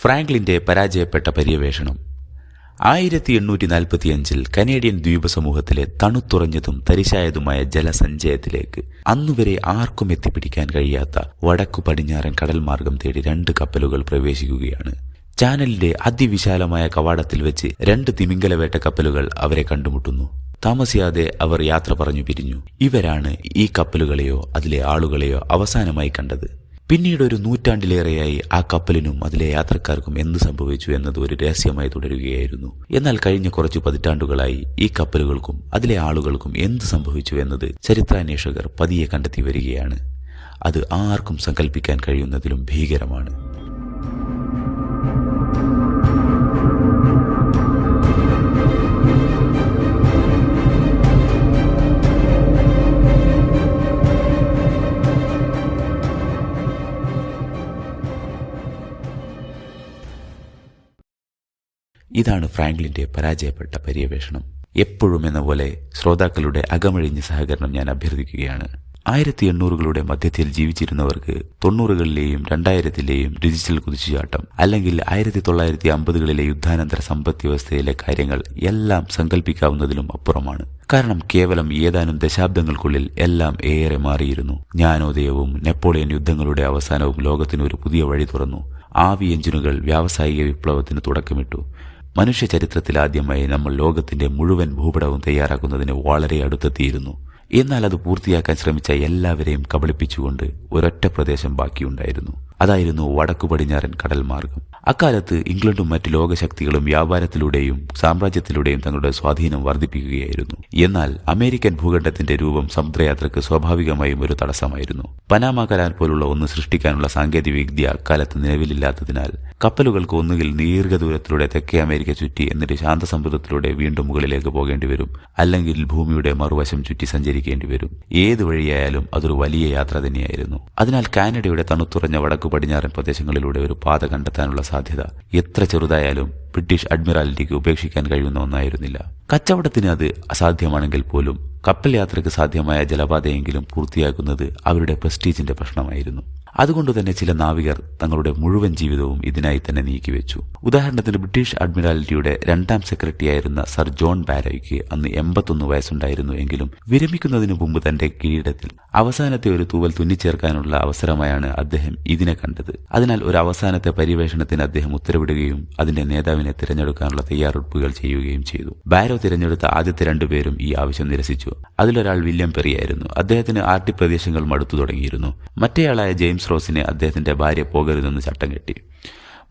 ഫ്രാങ്ക്ലിന്റെ പരാജയപ്പെട്ട പര്യവേഷണം. ആയിരത്തി എണ്ണൂറ്റി നാൽപ്പത്തിയഞ്ചിൽ കനേഡിയൻ ദ്വീപ സമൂഹത്തിലെ തണുത്തുറഞ്ഞതും തരിശായതുമായ ജലസഞ്ചയത്തിലേക്ക് അന്നുവരെ ആർക്കും എത്തിപ്പിടിക്കാൻ കഴിയാത്ത വടക്കു പടിഞ്ഞാറൻ കടൽ മാർഗം തേടി രണ്ട് കപ്പലുകൾ പ്രവേശിക്കുകയാണ്. ചാനലിന്റെ അതിവിശാലമായ കവാടത്തിൽ വെച്ച് രണ്ട് തിമിംഗലവേട്ട കപ്പലുകൾ അവരെ കണ്ടുമുട്ടുന്നു. താമസിയാതെ അവർ യാത്ര പറഞ്ഞു പിരിഞ്ഞു. ഇവരാണ് ഈ കപ്പലുകളെയോ അതിലെ ആളുകളെയോ അവസാനമായി കണ്ടത്. പിന്നീട് ഒരു നൂറ്റാണ്ടിലേറെയായി ആ കപ്പലിനും അതിലെ യാത്രക്കാർക്കും എന്ത് സംഭവിച്ചു എന്നത് ഒരു രഹസ്യമായി തുടരുകയായിരുന്നു. എന്നാൽ കഴിഞ്ഞ കുറച്ച് പതിറ്റാണ്ടുകളായി ഈ കപ്പലുകൾക്കും അതിലെ ആളുകൾക്കും എന്ത് സംഭവിച്ചു എന്നത് ചരിത്രാന്വേഷകർ പതിയെ കണ്ടെത്തി വരികയാണ്. അത് ആർക്കും സങ്കല്പിക്കാൻ കഴിയുന്നതിലും ഭീകരമാണ്. ഇതാണ് ഫ്രാങ്ക്ലിന്റെ പരാജയപ്പെട്ട പര്യവേഷണം. എപ്പോഴും എന്ന പോലെ ശ്രോതാക്കളുടെ അകമഴിഞ്ഞ സഹകരണം ഞാൻ അഭ്യർത്ഥിക്കുകയാണ്. ആയിരത്തി എണ്ണൂറുകളുടെ മധ്യത്തിൽ ജീവിച്ചിരുന്നവർക്ക് തൊണ്ണൂറുകളിലെയും രണ്ടായിരത്തിലെയും ഡിജിറ്റൽ കുതിച്ചുചാട്ടം അല്ലെങ്കിൽ ആയിരത്തി തൊള്ളായിരത്തി അമ്പതുകളിലെ യുദ്ധാനന്തര സമ്പദ് വ്യവസ്ഥയിലെ കാര്യങ്ങൾ എല്ലാം സങ്കല്പിക്കാവുന്നതിലും അപ്പുറമാണ്. കാരണം കേവലം ഏതാനും ദശാബ്ദങ്ങൾക്കുള്ളിൽ എല്ലാം ഏറെ മാറിയിരുന്നു. ജ്ഞാനോദയവും നെപ്പോളിയൻ യുദ്ധങ്ങളുടെ അവസാനവും ലോകത്തിന് ഒരു പുതിയ വഴി തുറന്നു. ആവി എഞ്ചിനുകൾ വ്യാവസായിക വിപ്ലവത്തിന് തുടക്കമിട്ടു. മനുഷ്യ ചരിത്രത്തിൽ ആദ്യമായി നമ്മൾ ലോകത്തിന്റെ മുഴുവൻ ഭൂപടവും തയ്യാറാക്കുന്നതിന് വളരെ അടുത്തെത്തിയിരുന്നു. എന്നാൽ അത് പൂർത്തിയാക്കാൻ ശ്രമിച്ച എല്ലാവരെയും കബളിപ്പിച്ചുകൊണ്ട് ഒരൊറ്റ പ്രദേശം ബാക്കിയുണ്ടായിരുന്നു. അതായിരുന്നു വടക്കു പടിഞ്ഞാറൻ കടൽ മാർഗം അക്കാലത്ത് ഇംഗ്ലണ്ടും മറ്റ് ലോകശക്തികളും വ്യാപാരത്തിലൂടെയും സാമ്രാജ്യത്തിലൂടെയും തങ്ങളുടെ സ്വാധീനം വർദ്ധിപ്പിക്കുകയായിരുന്നു. എന്നാൽ അമേരിക്കൻ ഭൂഖണ്ഡത്തിന്റെ രൂപം സമുദ്രയാത്രയ്ക്ക് സ്വാഭാവികമായും ഒരു തടസ്സമായിരുന്നു. പനാമ കരാർ പോലുള്ള ഒന്ന് സൃഷ്ടിക്കാനുള്ള സാങ്കേതിക വിദ്യ അക്കാലത്ത് നിലവിലില്ലാത്തതിനാൽ കപ്പലുകൾക്ക് ഒന്നുകിൽ ദീർഘദൂരത്തിലൂടെ തെക്കേ അമേരിക്ക ചുറ്റി എന്നിട്ട് ശാന്തസമുദ്രത്തിലൂടെ വീണ്ടും മുകളിലേക്ക് പോകേണ്ടി വരും അല്ലെങ്കിൽ ഭൂമിയുടെ മറുവശം ചുറ്റി സഞ്ചരിക്കേണ്ടി വരും. ഏത് വഴിയായാലും അതൊരു വലിയ യാത്ര തന്നെയായിരുന്നു. അതിനാൽ കാനഡയുടെ തണുത്തുറഞ്ഞ വടക്കു പടിഞ്ഞാറൻ പ്രദേശങ്ങളിലൂടെ ഒരു പാത കണ്ടെത്താനുള്ള എത്ര ചെറുതായാലും ബ്രിട്ടീഷ് അഡ്മിറാലിറ്റിക്ക് ഉപേക്ഷിക്കാൻ കഴിയുന്ന ഒന്നായിരുന്നില്ല. കച്ചവടത്തിന് അത് അസാധ്യമാണെങ്കിൽ പോലും കപ്പൽ യാത്രയ്ക്ക് സാധ്യമായ ജലപാതയെങ്കിലും പൂർത്തിയാക്കുന്നത് അവരുടെ പ്രസ്റ്റീജിന്റെ പ്രശ്നമായിരുന്നു. അതുകൊണ്ട് തന്നെ ചില നാവികർ തങ്ങളുടെ മുഴുവൻ ജീവിതവും ഇതിനായി തന്നെ നീക്കിവെച്ചു. ഉദാഹരണത്തിന് ബ്രിട്ടീഷ് അഡ്മിറാലിറ്റിയുടെ രണ്ടാം സെക്രട്ടറിയായിരുന്ന സർ ജോൺ ബാരോയ്ക്ക് അന്ന് എൺപത്തൊന്ന് വയസ്സുണ്ടായിരുന്നു എങ്കിലും വിരമിക്കുന്നതിനു മുമ്പ് തന്റെ കിരീടത്തിൽ അവസാനത്തെ ഒരു തൂവൽ തുന്നിച്ചേർക്കാനുള്ള അവസരമായാണ് അദ്ദേഹം ഇതിനെ കണ്ടത്. അതിനാൽ ഒരു അവസാനത്തെ പര്യവേഷണത്തിന് അദ്ദേഹം ഉത്തരവിടുകയും അതിന്റെ നേതാവിനെ തിരഞ്ഞെടുക്കാനുള്ള തയ്യാറെടുപ്പുകൾ ചെയ്യുകയും ചെയ്തു. ബാരോ തിരഞ്ഞെടുത്ത ആദ്യത്തെ രണ്ടുപേരും ഈ ആവശ്യം നിരസിച്ചു. അതിലൊരാൾ വില്യം പെറിയായിരുന്നു. അദ്ദേഹത്തിന് ആർട്ടി പ്രദേശങ്ങൾ മടുത്തു തുടങ്ങിയിരുന്നു. മറ്റേയാളായ ജെയിംസ് റോസിനെ അദ്ദേഹത്തിന്റെ ഭാര്യ പോകരുതെന്ന് ചട്ടം കെട്ടി.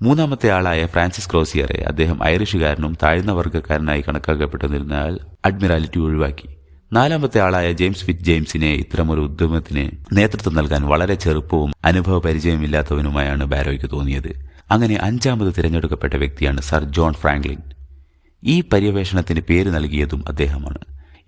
മൂന്നാമത്തെ ആളായ ഫ്രാൻസിസ് ക്രോസിയറെ അദ്ദേഹം ഐറിഷുകാരനും താഴ്ന്ന വർഗക്കാരനായി കണക്കാക്കപ്പെട്ടിരുന്നതിനാൽ അഡ്മിറാലിറ്റി ഒഴിവാക്കി. നാലാമത്തെ ആളായ ജെയിംസ് ഫിറ്റ് ജെയിംസിനെ ഇത്തരമൊരു ഉദ്യമത്തിന് നേതൃത്വം നൽകാൻ വളരെ ചെറുപ്പവും അനുഭവ പരിചയമില്ലാത്തവനുമായാണ് ബാരോയ്ക്ക് തോന്നിയത്. അങ്ങനെ അഞ്ചാമത് തിരഞ്ഞെടുക്കപ്പെട്ട വ്യക്തിയാണ് സർ ജോൺ ഫ്രാങ്ക്ലിൻ. ഈ പര്യവേഷണത്തിന് പേര് നൽകിയതും അദ്ദേഹമാണ്.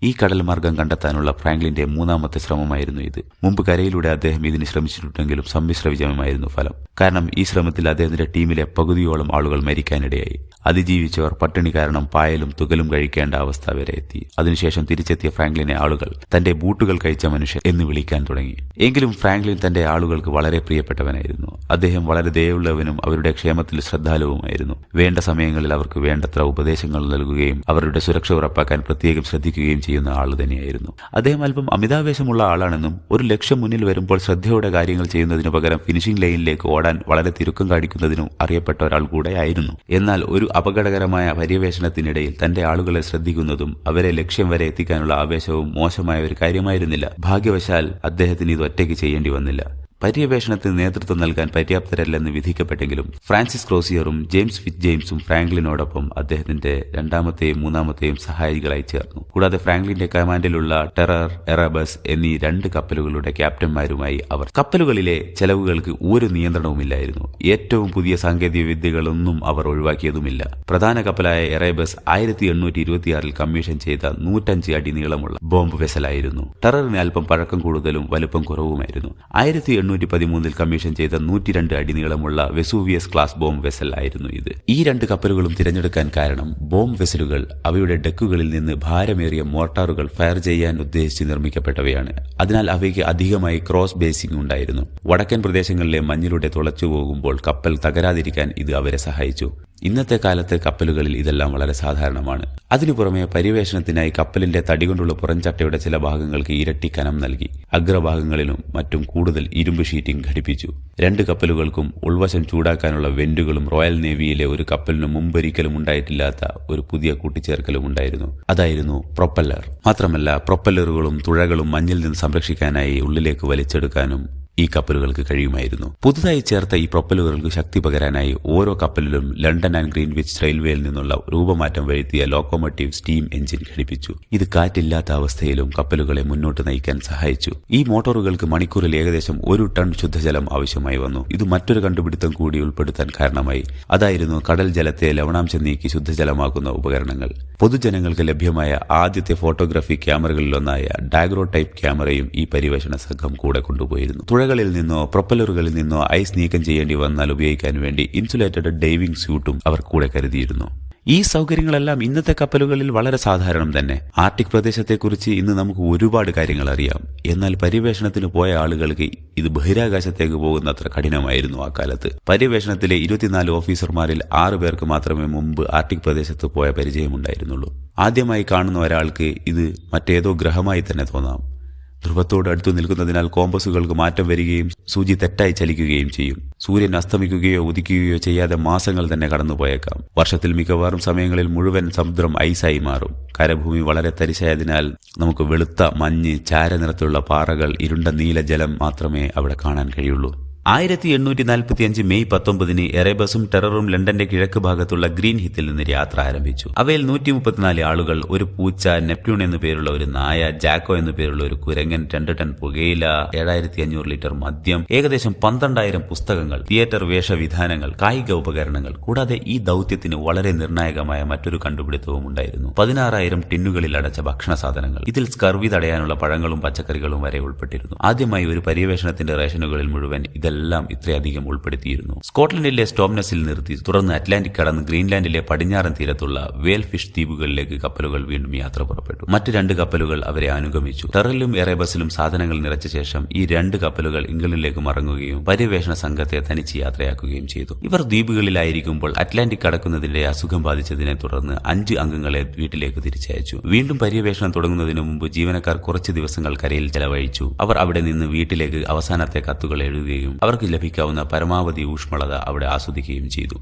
ഈ കടൽ മാർഗം കണ്ടെത്താനുള്ള ഫ്രാങ്ക്ലിന്റെ മൂന്നാമത്തെ ശ്രമമായിരുന്നു ഇത്. മുമ്പ് കരയിലൂടെ അദ്ദേഹം ഇതിന് ശ്രമിച്ചിട്ടുണ്ടെങ്കിലും സമ്മിശ്ര വിജയമായിരുന്നു ഫലം. കാരണം ഈ ശ്രമത്തിൽ അദ്ദേഹത്തിന്റെ ടീമിലെ പകുതിയോളം ആളുകൾ മരിക്കാനിടയായി. അതിജീവിച്ചവർ പട്ടിണി കാരണം പായലും തുകലും കഴിക്കേണ്ട അവസ്ഥ വരെ എത്തി. അതിനുശേഷം തിരിച്ചെത്തിയ ഫ്രാങ്ക്ലിനെ ആളുകൾ തന്റെ ബൂട്ടുകൾ കഴിച്ച മനുഷ്യൻ എന്ന് വിളിക്കാൻ തുടങ്ങി. എങ്കിലും ഫ്രാങ്ക്ലിൻ തന്റെ ആളുകൾക്ക് വളരെ പ്രിയപ്പെട്ടവനായിരുന്നു. അദ്ദേഹം വളരെ ദയുള്ളവനും അവരുടെ ക്ഷേമത്തിൽ ശ്രദ്ധാലുവുമായിരുന്നു. വേണ്ട സമയങ്ങളിൽ അവർക്ക് വേണ്ടത്ര ഉപദേശങ്ങൾ നൽകുകയും അവരുടെ സുരക്ഷ ഉറപ്പാക്കാൻ പ്രത്യേകം ശ്രദ്ധിക്കുകയും ചെയ്യുന്ന ആൾ തന്നെയായിരുന്നു. അദ്ദേഹം അല്പം അമിതാവേശമുള്ള ആളാണെന്നും ഒരു ലക്ഷ്യം മുന്നിൽ വരുമ്പോൾ ശ്രദ്ധയോടെ കാര്യങ്ങൾ ചെയ്യുന്നതിനു പകരം ഫിനിഷിംഗ് ലൈനിലേക്ക് ഓടാൻ വളരെ തിരുക്കം കാണിക്കുന്നതിനും അറിയപ്പെട്ട ഒരാൾ കൂടെയായിരുന്നു. എന്നാൽ ഒരു അപകടകരമായ പര്യവേഷണത്തിനിടയിൽ തന്റെ ആളുകളെ ശ്രദ്ധിക്കുന്നതും അവരെ ലക്ഷ്യം വരെ എത്തിക്കാനുള്ള ആവേശവും മോശമായ ഒരു കാര്യമായിരുന്നില്ല. ഭാഗ്യവശാൽ അദ്ദേഹത്തിന് ഇത് ഒറ്റയ്ക്ക് ചെയ്യേണ്ടി വന്നില്ല. പര്യവേഷണത്തിന് നേതൃത്വം നൽകാൻ പര്യാപ്തരല്ലെന്ന് വിധിക്കപ്പെട്ടെങ്കിലും ഫ്രാൻസിസ് ക്രോസിയറും ജെയിംസ് ഫിറ്റ് ജെയിംസും ഫ്രാങ്ക്ലിനോടൊപ്പം അദ്ദേഹത്തിന്റെ രണ്ടാമത്തെയും മൂന്നാമത്തെയും സഹായികളായി ചേർന്നു. കൂടാതെ ഫ്രാങ്ക്ലിന്റെ കമാൻഡിലുള്ള ടെറർ എറബസ് എന്നീ രണ്ട് കപ്പലുകളുടെ ക്യാപ്റ്റന്മാരുമായി അവർ കപ്പലുകളിലെ ചെലവുകൾക്ക് ഒരു നിയന്ത്രണവുമില്ലായിരുന്നു. ഏറ്റവും പുതിയ സാങ്കേതിക വിദ്യകളൊന്നും അവർ ഒഴിവാക്കിയതുമില്ല. പ്രധാന കപ്പലായ എറേബസ് ആയിരത്തി എണ്ണൂറ്റി ഇരുപത്തിയാറിൽ കമ്മീഷൻ ചെയ്ത നൂറ്റഞ്ച് അടി നീളമുള്ള ബോംബ് വെസലായിരുന്നു. ടെററിന് അല്പം പഴക്കം കൂടുതലും വലുപ്പം കുറവുമായിരുന്നു. ആയിരത്തി എണ്ണൂറ്റി പതിമൂന്നിൽ കമ്മീഷൻ ചെയ്ത നൂറ്റിരണ്ട് അടി നീളമുള്ള വെസൂവിയസ് ക്ലാസ് ബോംബ് വെസൽ ആയിരുന്നു ഇത്. ഈ രണ്ട് കപ്പലുകളും തിരഞ്ഞെടുക്കാൻ കാരണം ബോംബ് വെസലുകൾ അവയുടെ ഡെക്കുകളിൽ നിന്ന് ഭാരമേറിയ മോർട്ടാറുകൾ ഫയർ ചെയ്യാൻ ഉദ്ദേശിച്ച് നിർമ്മിക്കപ്പെട്ടവയാണ്. അതിനാൽ അവയ്ക്ക് അധികമായി ക്രോസ് ബേസിംഗ് ഉണ്ടായിരുന്നു. വടക്കൻ പ്രദേശങ്ങളിലെ മഞ്ഞിലൂടെ തുളച്ചു പോകുമ്പോൾ കപ്പൽ തകരാതിരിക്കാൻ ഇത് അവരെ സഹായിച്ചു. ഇന്നത്തെ കാലത്തെ കപ്പലുകളിൽ ഇതെല്ലാം വളരെ സാധാരണമാണ്. അതിനു പുറമെ പര്യവേഷണത്തിനായി കപ്പലിന്റെ തടി കൊണ്ടുള്ള പുറംചട്ടയുടെ ചില ഭാഗങ്ങൾക്ക് ഇരട്ടി കനം നൽകി. അഗ്രഭാഗങ്ങളിലും മറ്റും കൂടുതൽ ഇരുമ്പ് ഷീറ്റിംഗ് ഘടിപ്പിച്ചു. രണ്ട് കപ്പലുകൾക്കും ഉൾവശം ചൂടാക്കാനുള്ള വെന്റുകളും റോയൽ നേവിയിലെ ഒരു കപ്പലിന് മുമ്പൊരിക്കലും ഉണ്ടായിട്ടില്ലാത്ത ഒരു പുതിയ കൂട്ടിച്ചേർക്കലും ഉണ്ടായിരുന്നു. അതായിരുന്നു പ്രൊപ്പല്ലർ. മാത്രമല്ല പ്രൊപ്പല്ലറുകളും തുഴകളും മഞ്ഞിൽ നിന്ന് സംരക്ഷിക്കാനായി ഉള്ളിലേക്ക് വലിച്ചെടുക്കാനും ഈ കപ്പലുകൾക്ക് കഴിയുമായിരുന്നു. പുതുതായി ചേർത്ത ഈ പ്രൊപ്പലുകൾക്ക് ശക്തി പകരാനായി ഓരോ കപ്പലിലും ലണ്ടൻ ആൻഡ് ഗ്രീൻവിച്ച് റെയിൽവേയിൽ നിന്നുള്ള രൂപമാറ്റം വരുത്തിയ ലോക്കോമോട്ടീവ് സ്റ്റീം എഞ്ചിൻ ഘടിപ്പിച്ചു. ഇത് കാറ്റില്ലാത്ത അവസ്ഥയിലും കപ്പലുകളെ മുന്നോട്ട് നയിക്കാൻ സഹായിച്ചു. ഈ മോട്ടോറുകൾക്ക് മണിക്കൂറിൽ ഏകദേശം ഒരു ടൺ ശുദ്ധജലം ആവശ്യമായി വന്നു. ഇത് മറ്റൊരു കണ്ടുപിടുത്തം കൂടി ഉൾപ്പെടുത്താൻ കാരണമായി. അതായിരുന്നു കടൽ ജലത്തെ ലവണാംശം നീക്കി ശുദ്ധജലമാക്കുന്ന ഉപകരണങ്ങൾ. പൊതുജനങ്ങൾക്ക് ലഭ്യമായ ആദ്യത്തെ ഫോട്ടോഗ്രാഫി ക്യാമറകളിലൊന്നായ ഡാഗ്രോ ടൈപ്പ് ക്യാമറയും ഈ പരിവേഷണ സംഘം കൂടെ കൊണ്ടുപോയിരുന്നു. തുഴകളിൽ നിന്നോ പ്രൊപ്പലറുകളിൽ നിന്നോ ഐസ് നീക്കം ചെയ്യേണ്ടി വന്നാൽ ഉപയോഗിക്കാൻ വേണ്ടി ഇൻസുലേറ്റഡ് ഡൈവിംഗ് സ്യൂട്ടും അവർ കൂടെ കരുതിയിരുന്നു. ഈ സൗകര്യങ്ങളെല്ലാം ഇന്നത്തെ കപ്പലുകളിൽ വളരെ സാധാരണം തന്നെ. ആർട്ടിക് പ്രദേശത്തെക്കുറിച്ച് ഇന്ന് നമുക്ക് ഒരുപാട് കാര്യങ്ങൾ അറിയാം. എന്നാൽ പര്യവേഷണത്തിന് പോയ ആളുകൾക്ക് ഇത് ബഹിരാകാശത്തേക്ക് പോകുന്നത്ര കഠിനമായിരുന്നു ആ കാലത്ത്. പര്യവേഷണത്തിലെ ഇരുപത്തിനാല് ഓഫീസർമാരിൽ ആറു പേർക്ക് മാത്രമേ മുമ്പ് ആർട്ടിക് പ്രദേശത്ത് പോയ പരിചയമുണ്ടായിരുന്നുള്ളൂ. ആദ്യമായി കാണുന്ന ഒരാൾക്ക് ഇത് മറ്റേതോ ഗ്രഹമായി തന്നെ തോന്നാം. ധ്രുവത്തോട് അടുത്തു നിൽക്കുന്നതിനാൽ കോമ്പസുകൾക്ക് മാറ്റം വരികയും സൂചി തെറ്റായി ചലിക്കുകയും ചെയ്യും. സൂര്യൻ അസ്തമിക്കുകയോ ഉദിക്കുകയോ ചെയ്യാതെ മാസങ്ങൾ തന്നെ കടന്നുപോയേക്കാം. വർഷത്തിൽ മിക്കവാറും സമയങ്ങളിൽ മുഴുവൻ സമുദ്രം ഐസായി മാറും. കരഭൂമി വളരെ തരിശായതിനാൽ നമുക്ക് വെളുത്ത മഞ്ഞ് ചാരനിറത്തിലുള്ള പാറകൾ ഇരുണ്ട നീല ജലം മാത്രമേ അവിടെ കാണാൻ കഴിയുള്ളൂ. ആയിരത്തി എണ്ണൂറ്റി നാൽപ്പത്തി അഞ്ച് മെയ് പത്തൊമ്പതിന് എറേബസും ടെററും ലണ്ടന്റെ കിഴക്ക് ഭാഗത്തുള്ള ഗ്രീൻ ഹിത്തിൽ നിന്ന് യാത്ര ആരംഭിച്ചു. അവയിൽ നൂറ്റി മുപ്പത്തിനാല് ആളുകൾ ഒരു പൂച്ച നെപ്റ്റ്യൂൺ എന്നു പേരുള്ള ഒരു നായ ജാക്കോ എന്നു പേരുള്ള ഒരു കുരങ്ങൻ രണ്ട് ടൺ പുകയില ഏഴായിരത്തി അഞ്ഞൂറ് ലിറ്റർ മദ്യം ഏകദേശം പന്ത്രണ്ടായിരം പുസ്തകങ്ങൾ തിയേറ്റർ വേഷവിധാനങ്ങൾ കായിക ഉപകരണങ്ങൾ. കൂടാതെ ഈ ദൗത്യത്തിന് വളരെ നിർണായകമായ മറ്റൊരു കണ്ടുപിടുത്തവും ഉണ്ടായിരുന്നു. പതിനാറായിരം ടിന്നുകളിൽ അടച്ച ഭക്ഷണ സാധനങ്ങൾ. ഇതിൽ സ്കർവി തടയാനുള്ള പഴങ്ങളും പച്ചക്കറികളും വരെ ഉൾപ്പെട്ടിരുന്നു. ആദ്യമായി ഒരു പര്യവേഷണത്തിന്റെ റേഷനുകളിൽ മുഴുവൻ ഇതെല്ലാം ഇത്രയധികം ഉൾപ്പെടുത്തിയിരുന്നു. സ്കോട്ട്ലൻഡിലെ സ്റ്റോംനസിൽ നിർത്തി. തുടർന്ന് അറ്റ്ലാന്റിക് കടന്ന് ഗ്രീൻലാൻഡിലെ പടിഞ്ഞാറൻ തീരത്തുള്ള വേൽ ഫിഷ് ദ്വീപുകളിലേക്ക് കപ്പലുകൾ വീണ്ടും യാത്ര പുറപ്പെട്ടു. മറ്റു രണ്ട് കപ്പലുകൾ അവരെ അനുഗമിച്ചു. ടെറലിലും എറേബസിലും സാധനങ്ങൾ നിറച്ച ശേഷം ഈ രണ്ട് കപ്പലുകൾ ഇംഗ്ലണ്ടിലേക്ക് മറങ്ങുകയും പര്യവേഷണ സംഘത്തെ തനിച്ച് യാത്രയാക്കുകയും ചെയ്തു. ഇവർ ദ്വീപുകളിലായിരിക്കുമ്പോൾ അറ്റ്ലാന്റിക് കടക്കുന്നതിന്റെ അസുഖം ബാധിച്ചതിനെ തുടർന്ന് അഞ്ച് അംഗങ്ങളെ വീട്ടിലേക്ക് തിരിച്ചയച്ചു. വീണ്ടും പര്യവേഷണം തുടങ്ങുന്നതിന് മുമ്പ് ജീവനക്കാർ കുറച്ച് ദിവസങ്ങൾ കരയിൽ ചെലവഴിച്ചു. അവർ അവിടെ നിന്ന് വീട്ടിലേക്ക് അവസാനത്തെ കത്തുകൾ എഴുതുകയും അവർക്ക് ലഭിക്കാവുന്ന പരമാവധി ഊഷ്മളത അവിടെ ആസ്വദിക്കുകയും ചെയ്തു.